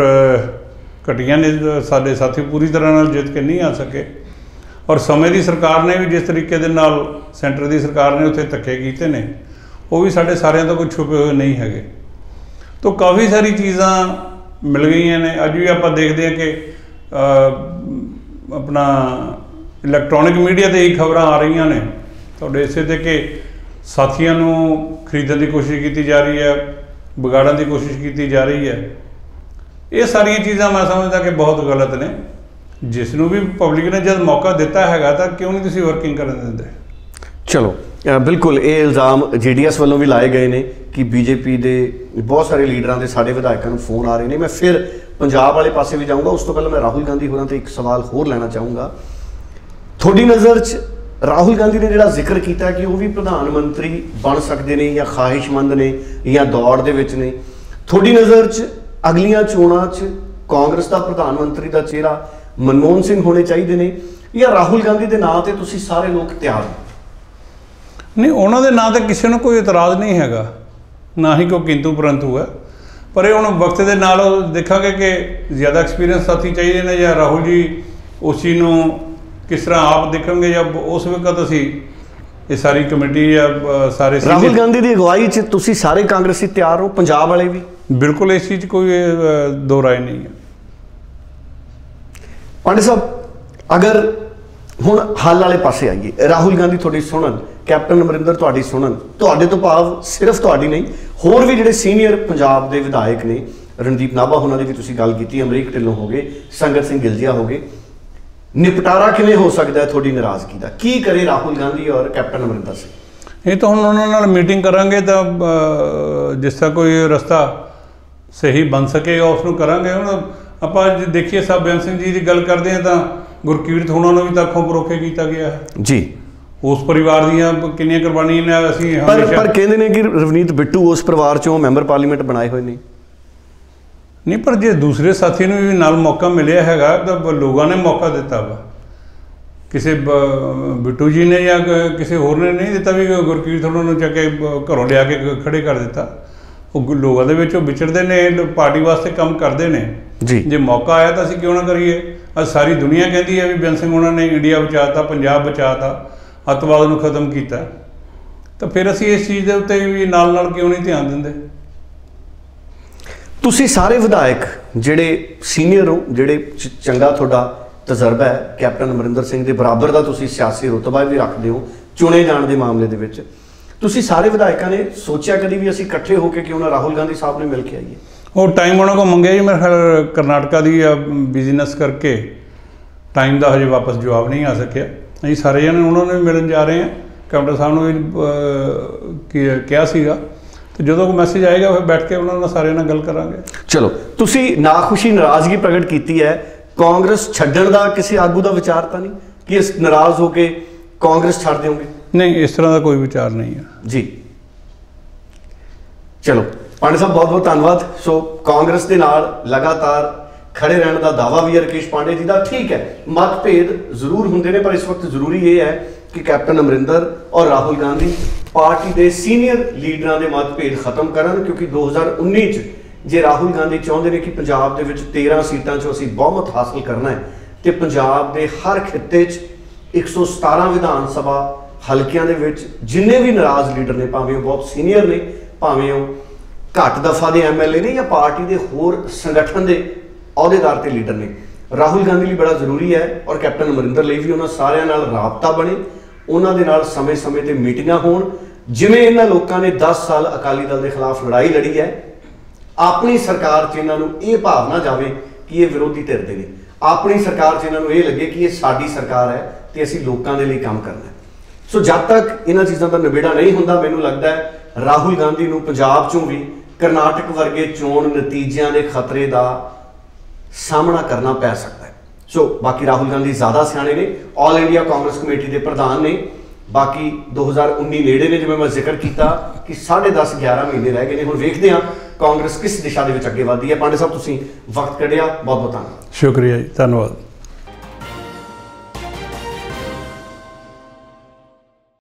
ਘਟੀਆਂ ਨੇ, ਸਾਡੇ ਸਾਥੀ ਪੂਰੀ ਤਰ੍ਹਾਂ ਨਾਲ ਜਿੱਤ ਕੇ ਨਹੀਂ ਆ ਸਕੇ। ਔਰ ਸਮੇਂ ਦੀ ਸਰਕਾਰ ਨੇ ਵੀ ਜਿਸ ਤਰੀਕੇ ਦੇ ਨਾਲ ਸੈਂਟਰ ਦੀ ਸਰਕਾਰ ਨੇ ਉੱਥੇ ਧੱਕੇ ਕੀਤੇ ਨੇ, ਉਹ ਵੀ ਸਾਡੇ ਸਾਰਿਆਂ ਤੋਂ ਕੋਈ ਛੁਪੇ ਹੋਏ ਨਹੀਂ ਹੈਗੇ। ਤੋਂ ਕਾਫੀ ਸਾਰੀ ਚੀਜ਼ਾਂ ਮਿਲ ਗਈਆਂ ਨੇ। ਅੱਜ ਵੀ ਆਪਾਂ ਦੇਖਦੇ ਹਾਂ ਕਿ ਆਪਣਾ ਇਲੈਕਟ੍ਰੋਨਿਕ ਮੀਡੀਆ ਤੇ ਹੀ ਖਬਰਾਂ ਆ ਰਹੀਆਂ ਨੇ। ਤੁਹਾਡੇ ਇਸੇ ਤੇ ਕਿ ਸਾਥੀਆਂ ਨੂੰ ਖਰੀਦਣ ਦੀ ਕੋਸ਼ਿਸ਼ ਕੀਤੀ ਜਾ ਰਹੀ ਹੈ, ਵਿਗਾੜਨ ਦੀ ਕੋਸ਼ਿਸ਼ ਕੀਤੀ ਜਾ ਰਹੀ ਹੈ। ਇਹ ਸਾਰੀਆਂ ਚੀਜ਼ਾਂ ਮੈਂ ਸਮਝਦਾ ਕਿ ਬਹੁਤ ਗਲਤ ਨੇ। ਜਿਸ ਨੂੰ ਵੀ ਪਬਲਿਕ ਨੇ ਜਦ ਮੌਕਾ ਦਿੱਤਾ ਹੈਗਾ ਤਾਂ ਕਿਉਂ ਨਹੀਂ ਤੁਸੀਂ ਵਰਕਿੰਗ ਕਰਨ ਦਿੰਦੇ? ਚਲੋ ਬਿਲਕੁਲ, ਇਹ ਇਲਜ਼ਾਮ ਜੀਡੀਐਸ ਵੱਲੋਂ ਵੀ ਲਾਏ ਗਏ ਨੇ ਕਿ ਬੀਜੇਪੀ ਦੇ ਬਹੁਤ ਸਾਰੇ ਲੀਡਰਾਂ ਦੇ ਸਾਡੇ ਵਿਧਾਇਕਾਂ ਨੂੰ ਫੋਨ ਆ ਰਹੇ ਨੇ। ਮੈਂ ਫਿਰ ਪੰਜਾਬ ਵਾਲੇ ਪਾਸੇ ਵੀ ਜਾਊਂਗਾ। ਉਸ ਤੋਂ ਪਹਿਲਾਂ ਮੈਂ ਰਾਹੁਲ ਗਾਂਧੀ ਹੋਰਾਂ ਤੇ ਇੱਕ ਸਵਾਲ ਹੋਰ ਲੈਣਾ ਚਾਹੂੰਗਾ। ਤੁਹਾਡੀ ਨਜ਼ਰ 'ਚ ਰਾਹੁਲ ਗਾਂਧੀ ਨੇ ਜਿਹੜਾ ਜ਼ਿਕਰ ਕੀਤਾ ਕਿ ਉਹ ਵੀ ਪ੍ਰਧਾਨ ਮੰਤਰੀ ਬਣ ਸਕਦੇ ਨੇ ਜਾਂ ਖਾਹਿਸ਼ਮੰਦ ਨੇ ਜਾਂ ਦੌੜ ਦੇ ਵਿੱਚ ਨੇ, ਤੁਹਾਡੀ ਨਜ਼ਰ 'ਚ ਅਗਲੀਆਂ ਚੋਣਾਂ 'ਚ ਕਾਂਗਰਸ ਦਾ ਪ੍ਰਧਾਨ ਮੰਤਰੀ ਦਾ ਚਿਹਰਾ ਮਨਮੋਹਨ ਸਿੰਘ ਹੋਣੇ ਚਾਹੀਦੇ ਨੇ ਜਾਂ ਰਾਹੁਲ ਗਾਂਧੀ ਦੇ ਨਾਂ ਤੇ ਤੁਸੀਂ ਸਾਰੇ ਲੋਕ ਤਿਆਰ ਹੋ? ਨਹੀਂ ਉਹਨਾਂ ਦੇ ਨਾਂ ਤੇ ਕਿਸੇ ਨੂੰ ਕੋਈ ਇਤਰਾਜ਼ ਨਹੀਂ ਹੈਗਾ। ਨਾ ਹੀ ਕੋਈ ਕਿੰਤੂ ਪਰੰਤੂ ਹੈ। ਪਰ ਇਹ ਹੁਣ ਵਕਤ ਦੇ ਨਾਲ ਉਹ ਦੇਖਾਂਗੇ ਕਿ ਜ਼ਿਆਦਾ ਐਕਸਪੀਰੀਅੰਸ ਸਾਥੀ ਚਾਹੀਦੇ ਨੇ ਜਾਂ ਰਾਹੁਲ ਜੀ ਉਸ ਚੀਜ਼ ਨੂੰ ਕਿਸ ਤਰ੍ਹਾਂ ਆਪ ਦੇਖਣਗੇ ਜਾਂ ਉਸ ਵਕਤ ਅਸੀਂ ਇਹ ਸਾਰੀ ਕਮੇਟੀ ਜਾਂ ਸਾਰੇ ਰਾਹੁਲ ਗਾਂਧੀ ਦੀ ਅਗਵਾਈ 'ਚ ਤੁਸੀਂ ਸਾਰੇ ਕਾਂਗਰਸੀ ਤਿਆਰ ਹੋ? ਪੰਜਾਬ ਵਾਲੇ ਵੀ? ਬਿਲਕੁਲ ਇਸ ਚੀਜ਼ 'ਚ ਕੋਈ ਦੋ ਰਾਏ ਨਹੀਂ ਹੈ। ਪੰਡਿਤ ਸਾਹਿਬ ਅਗਰ ਹੁਣ ਹੱਲ ਵਾਲੇ ਪਾਸੇ ਆਈਏ ਰਾਹੁਲ ਗਾਂਧੀ ਤੁਹਾਡੀ ਸੁਣਨ ਕੈਪਟਨ ਅਮਰਿੰਦਰ ਤੁਹਾਡੀ ਸੁਣਨ ਤੁਹਾਡੇ ਤੋਂ ਭਾਵ ਸਿਰਫ ਤੁਹਾਡੀ ਨਹੀਂ ਹੋਰ ਵੀ ਜਿਹੜੇ ਸੀਨੀਅਰ ਪੰਜਾਬ ਦੇ ਵਿਧਾਇਕ ਨੇ ਰਣਦੀਪ ਨਾਭਾ ਉਹਨਾਂ ਦੀ ਵੀ ਤੁਸੀਂ ਗੱਲ ਕੀਤੀ ਅਮਰੀਕ ਢਿੱਲੋਂ ਹੋ ਗਏ ਸੰਗਤ ਸਿੰਘ ਗਿਲਜੀਆ ਹੋ ਗਏ ਨਿਪਟਾਰਾ ਕਿਵੇਂ ਹੋ ਸਕਦਾ ਹੈ ਤੁਹਾਡੀ ਨਾਰਾਜ਼ਗੀ ਦਾ? ਕੀ ਕਰੇ ਰਾਹੁਲ ਗਾਂਧੀ ਔਰ ਕੈਪਟਨ ਅਮਰਿੰਦਰ ਸਿੰਘ? ਇਹ ਤਾਂ ਹੁਣ ਉਹਨਾਂ ਨਾਲ ਮੀਟਿੰਗ ਕਰਾਂਗੇ ਤਾਂ ਜਿਸ ਤਰ੍ਹਾਂ ਕੋਈ ਰਸਤਾ ਸਹੀ ਬਣ ਸਕੇਗਾ ਉਸ ਨੂੰ ਕਰਾਂਗੇ। ਹੁਣ ਆਪਾਂ ਜੇ ਦੇਖੀਏ ਸਾਹਿਬ ਬੇਅੰਤ ਸਿੰਘ ਜੀ ਦੀ ਗੱਲ ਕਰਦੇ ਹਾਂ ਤਾਂ ਗੁਰਕੀਰਤ ਹੋਣਾ ਨੂੰ ਵੀ ਤਾਂ ਅੱਖੋਂ ਪਰੋਖੇ ਕੀਤਾ ਗਿਆ। ਹੈ ਜੀ। ਉਸ ਪਰਿਵਾਰ ਦੀਆਂ ਕਿੰਨੀਆਂ ਕੁਰਬਾਨੀਆਂ ਨੇ ਅਸੀਂ ਪਰ ਪਰ ਕਹਿੰਦੇ ਨੇ ਕਿ ਰਵਨੀਤ ਬਿੱਟੂ ਉਸ ਪਰਿਵਾਰ ਚੋਂ ਮੈਂਬਰ ਪਾਰਲੀਮੈਂਟ ਬਣਾਏ ਹੋਏ ਨੇ। ਨਹੀਂ ਪਰ ਜੇ ਦੂਸਰੇ ਸਾਥੀ ਨੂੰ ਵੀ ਨਾਲ ਮੌਕਾ ਮਿਲਿਆ ਹੈਗਾ ਤਾਂ ਲੋਕਾਂ ਨੇ ਮੌਕਾ ਦਿੱਤਾ ਵਾ। ਕਿਸੇ ਬਿੱਟੂ ਜੀ ਨੇ ਜਾਂ ਕਿਸੇ ਹੋਰ ਨੇ ਨਹੀਂ ਦਿੱਤਾ ਵੀ ਗੁਰਕੀਰਤ ਉਹਨਾਂ ਨੂੰ ਚੱਕ ਕੇ ਘਰੋਂ ਲਿਆ ਕੇ ਖੜੇ ਕਰ ਦਿੱਤਾ। ਉਹ ਲੋਕਾਂ ਦੇ ਵਿੱਚ ਉਹ ਵਿਚਰਦੇ ਨੇ ਪਾਰਟੀ ਵਾਸਤੇ ਕੰਮ ਕਰਦੇ ਨੇ। ਜੀ। ਜੇ ਮੌਕਾ ਆਇਆ ਤਾਂ ਅਸੀਂ ਕਿਉਂ ਨਾ ਕਰੀਏ? ਅੱਜ ਸਾਰੀ ਦੁਨੀਆ ਕਹਿੰਦੀ ਹੈ ਵੀ ਬੇਅੰਤ ਸਿੰਘ ਉਹਨਾਂ ਨੇ ਇੰਡੀਆ ਬਚਾਤਾ ਪੰਜਾਬ ਬਚਾਤਾ ਅੱਤਵਾਦ ਨੂੰ ਖਤਮ ਕੀਤਾ। ਤਾਂ ਫਿਰ ਅਸੀਂ ਇਸ ਚੀਜ਼ ਦੇ ਉੱਤੇ ਵੀ ਨਾਲ ਨਾਲ ਕਿਉਂ ਨਹੀਂ ਧਿਆਨ ਦਿੰਦੇ? ਤੁਸੀਂ ਸਾਰੇ ਵਿਧਾਇਕ ਜਿਹੜੇ ਸੀਨੀਅਰ ਹੋ ਜਿਹੜੇ ਚੰਗਾ ਤੁਹਾਡਾ ਤਜਰਬਾ ਹੈ ਕੈਪਟਨ ਅਮਰਿੰਦਰ ਸਿੰਘ ਦੇ ਬਰਾਬਰ ਦਾ ਤੁਸੀਂ ਸਿਆਸੀ ਰੁਤਬਾ ਵੀ ਰੱਖਦੇ ਹੋ ਚੁਣੇ ਜਾਣ ਦੇ ਮਾਮਲੇ ਦੇ ਵਿੱਚ। ਤੁਸੀਂ ਸਾਰੇ ਵਿਧਾਇਕਾਂ ਨੇ ਸੋਚਿਆ ਕਦੀ ਵੀ ਅਸੀਂ ਇਕੱਠੇ ਹੋ ਕੇ ਕਿਉਂ ਨਾ ਰਾਹੁਲ ਗਾਂਧੀ ਸਾਹਿਬ ਨੇ ਮਿਲ ਕੇ ਆਈਏ? ਉਹ ਟਾਈਮ ਉਹਨਾਂ ਕੋਲ ਮੰਗਿਆ ਜੀ ਮੇਰੇ ਖਿਆਲ ਕਰਨਾਟਕਾ ਦੀ ਬਿਜ਼ਨਸ ਕਰਕੇ। ਟਾਈਮ ਦਾ ਹਜੇ ਵਾਪਸ ਜਵਾਬ ਨਹੀਂ ਆ ਸਕਿਆ। ਅਸੀਂ ਸਾਰੇ ਜਣੇ ਉਹਨਾਂ ਨੂੰ ਮਿਲਣ ਜਾ ਰਹੇ ਹਾਂ। ਕੈਪਟਨ ਸਾਹਿਬ ਨੂੰ ਵੀ ਕੀ- ਕਿਹਾ ਸੀਗਾ। ਤੇ ਜਦੋਂ ਕੋਈ ਮੈਸੇਜ ਆਏਗਾ ਫਿਰ ਬੈਠ ਕੇ ਉਹਨਾਂ ਨਾਲ ਸਾਰਿਆਂ ਨਾਲ ਗੱਲ ਕਰਾਂਗੇ। ਚਲੋ ਤੁਸੀਂ ਨਾਖੁਸ਼ੀ ਨਾਰਾਜ਼ਗੀ ਪ੍ਰਗਟ ਕੀਤੀ ਹੈ। ਕਾਂਗਰਸ ਛੱਡਣ ਦਾ ਕਿਸੇ ਆਗੂ ਦਾ ਵਿਚਾਰ ਤਾਂ ਨਹੀਂ? ਕਿ ਇਸ ਨਾਰਾਜ਼ ਹੋ ਕੇ ਕਾਂਗਰਸ ਛੱਡ ਦਿਓਗੇ? ਨਹੀਂ, ਇਸ ਤਰ੍ਹਾਂ ਦਾ ਕੋਈ ਵਿਚਾਰ ਨਹੀਂ ਹੈ। ਜੀ। ਚਲੋ ਪਾਂਡੇ ਸਾਹਿਬ ਬਹੁਤ ਬਹੁਤ ਧੰਨਵਾਦ। ਸੋ, ਕਾਂਗਰਸ ਦੇ ਨਾਲ ਲਗਾਤਾਰ ਖੜੇ ਰਹਿਣ ਦਾ ਦਾਵਾ ਵੀ ਹੈ ਰਕੇਸ਼ ਪਾਂਡੇ ਜੀ ਦਾ। ਠੀਕ ਹੈ, ਮਤਭੇਦ ਜ਼ਰੂਰ ਹੁੰਦੇ ਨੇ, ਪਰ ਇਸ ਵਕਤ ਜ਼ਰੂਰੀ ਇਹ ਹੈ ਕਿ ਕੈਪਟਨ ਅਮਰਿੰਦਰ ਔਰ ਰਾਹੁਲ ਗਾਂਧੀ ਪਾਰਟੀ ਦੇ ਸੀਨੀਅਰ ਲੀਡਰਾਂ ਦੇ ਮਤਭੇਦ ਖਤਮ ਕਰਨ, ਕਿਉਂਕਿ 2019 ਚ ਜੇ ਰਾਹੁਲ ਗਾਂਧੀ ਚਾਹੁੰਦੇ ਨੇ ਕਿ ਪੰਜਾਬ ਦੇ ਵਿੱਚ 13 ਸੀਟਾਂ 'ਚੋਂ ਅਸੀਂ ਬਹੁਮਤ ਹਾਸਲ ਕਰਨਾ ਹੈ, ਤੇ ਪੰਜਾਬ ਦੇ ਹਰ ਖਿੱਤੇ 'ਚ 117 ਵਿਧਾਨ ਸਭਾ ਹਲਕਿਆਂ ਦੇ ਵਿੱਚ ਜਿੰਨੇ ਵੀ ਨਾਰਾਜ਼ ਲੀਡਰ ਨੇ, ਭਾਵੇਂ ਉਹ ਬਹੁਤ ਸੀਨੀਅਰ ਨੇ, ਭਾਵੇਂ ਉਹ ਘੱਟ ਦਫਾ ਦੇ ਐਮਐਲਏ ਨੇ ਜਾਂ ਪਾਰਟੀ ਦੇ ਹੋਰ ਸੰਗਠਨ ਦੇ ਅਹੁਦੇਦਾਰ ਤੇ ਲੀਡਰ ਨੇ, ਰਾਹੁਲ ਗਾਂਧੀ ਲਈ ਬੜਾ ਜ਼ਰੂਰੀ ਹੈ ਔਰ ਕੈਪਟਨ ਅਮਰਿੰਦਰ ਲਈ ਵੀ ਉਹਨਾਂ ਸਾਰਿਆਂ ਨਾਲ ਰਾਬਤਾ ਬਣੇ, ਉਹਨਾਂ ਦੇ ਨਾਲ ਸਮੇਂ-ਸਮੇਂ ਤੇ ਮੀਟਿੰਗਾਂ ਹੋਣ, ਜਿਵੇਂ ਇਹਨਾਂ ਲੋਕਾਂ ਨੇ 10 ਸਾਲ ਅਕਾਲੀ ਦਲ ਦੇ ਖਿਲਾਫ ਲੜਾਈ ਲੜੀ ਹੈ, ਆਪਣੀ ਸਰਕਾਰ 'ਚ ਇਹਨਾਂ ਨੂੰ ਇਹ ਭਾਵਨਾ ਜਾਵੇ ਕਿ ਇਹ ਵਿਰੋਧੀ ਧਿਰ ਦੇ ਨੇ। ਆਪਣੀ ਸਰਕਾਰ 'ਚ ਇਹਨਾਂ ਨੂੰ ਇਹ ਲੱਗੇ ਕਿ ਇਹ ਸਾਡੀ ਸਰਕਾਰ ਹੈ ਤੇ ਅਸੀਂ ਲੋਕਾਂ ਦੇ ਲਈ ਕੰਮ ਕਰਨਾ ਹੈ। ਸੋ ਜਦ ਤੱਕ ਇਹਨਾਂ ਚੀਜ਼ਾਂ ਦਾ ਨਿਬੇੜਾ ਨਹੀਂ ਹੁੰਦਾ, ਮੈਨੂੰ ਲੱਗਦਾ ਹੈ ਰਾਹੁਲ ਗਾਂਧੀ ਨੂੰ ਪੰਜਾਬ 'ਚੋਂ ਵੀ ਕਰਨਾਟਕ ਵਰਗੇ ਚੋਣ ਨਤੀਜਿਆਂ ਦੇ ਖਤਰੇ ਦਾ ਸਾਹਮਣਾ ਕਰਨਾ ਪੈ ਸਕਦਾ ਹੈ। ਸੋ ਬਾਕੀ ਰਾਹੁਲ ਗਾਂਧੀ ਜ਼ਿਆਦਾ ਸਿਆਣੇ ਨੇ ਆਲ ਇੰਡੀਆ ਕਾਂਗਰਸ ਕਮੇਟੀ ਦੇ ਪ੍ਰਧਾਨ ਨੇ, ਬਾਕੀ 2019 ਨੇੜੇ ਨੇ, ਜਿਵੇਂ ਮੈਂ ਜ਼ਿਕਰ ਕੀਤਾ ਕਿ 10.5 11 ਮਹੀਨੇ ਰਹਿ ਗਏ ਨੇ। ਹੁਣ ਵੇਖਦੇ ਹਾਂ ਕਾਂਗਰਸ ਕਿਸ ਦਿਸ਼ਾ ਦੇ ਵਿੱਚ ਅੱਗੇ ਵਧਦੀ ਹੈ। ਪਾਂਡੇ ਸਾਹਿਬ, ਤੁਸੀਂ ਵਕਤ ਕੱਢਿਆ ਬਹੁਤ ਬਹੁਤ ਧੰਨਵਾਦ। ਸ਼ੁਕਰੀਆ ਜੀ, ਧੰਨਵਾਦ।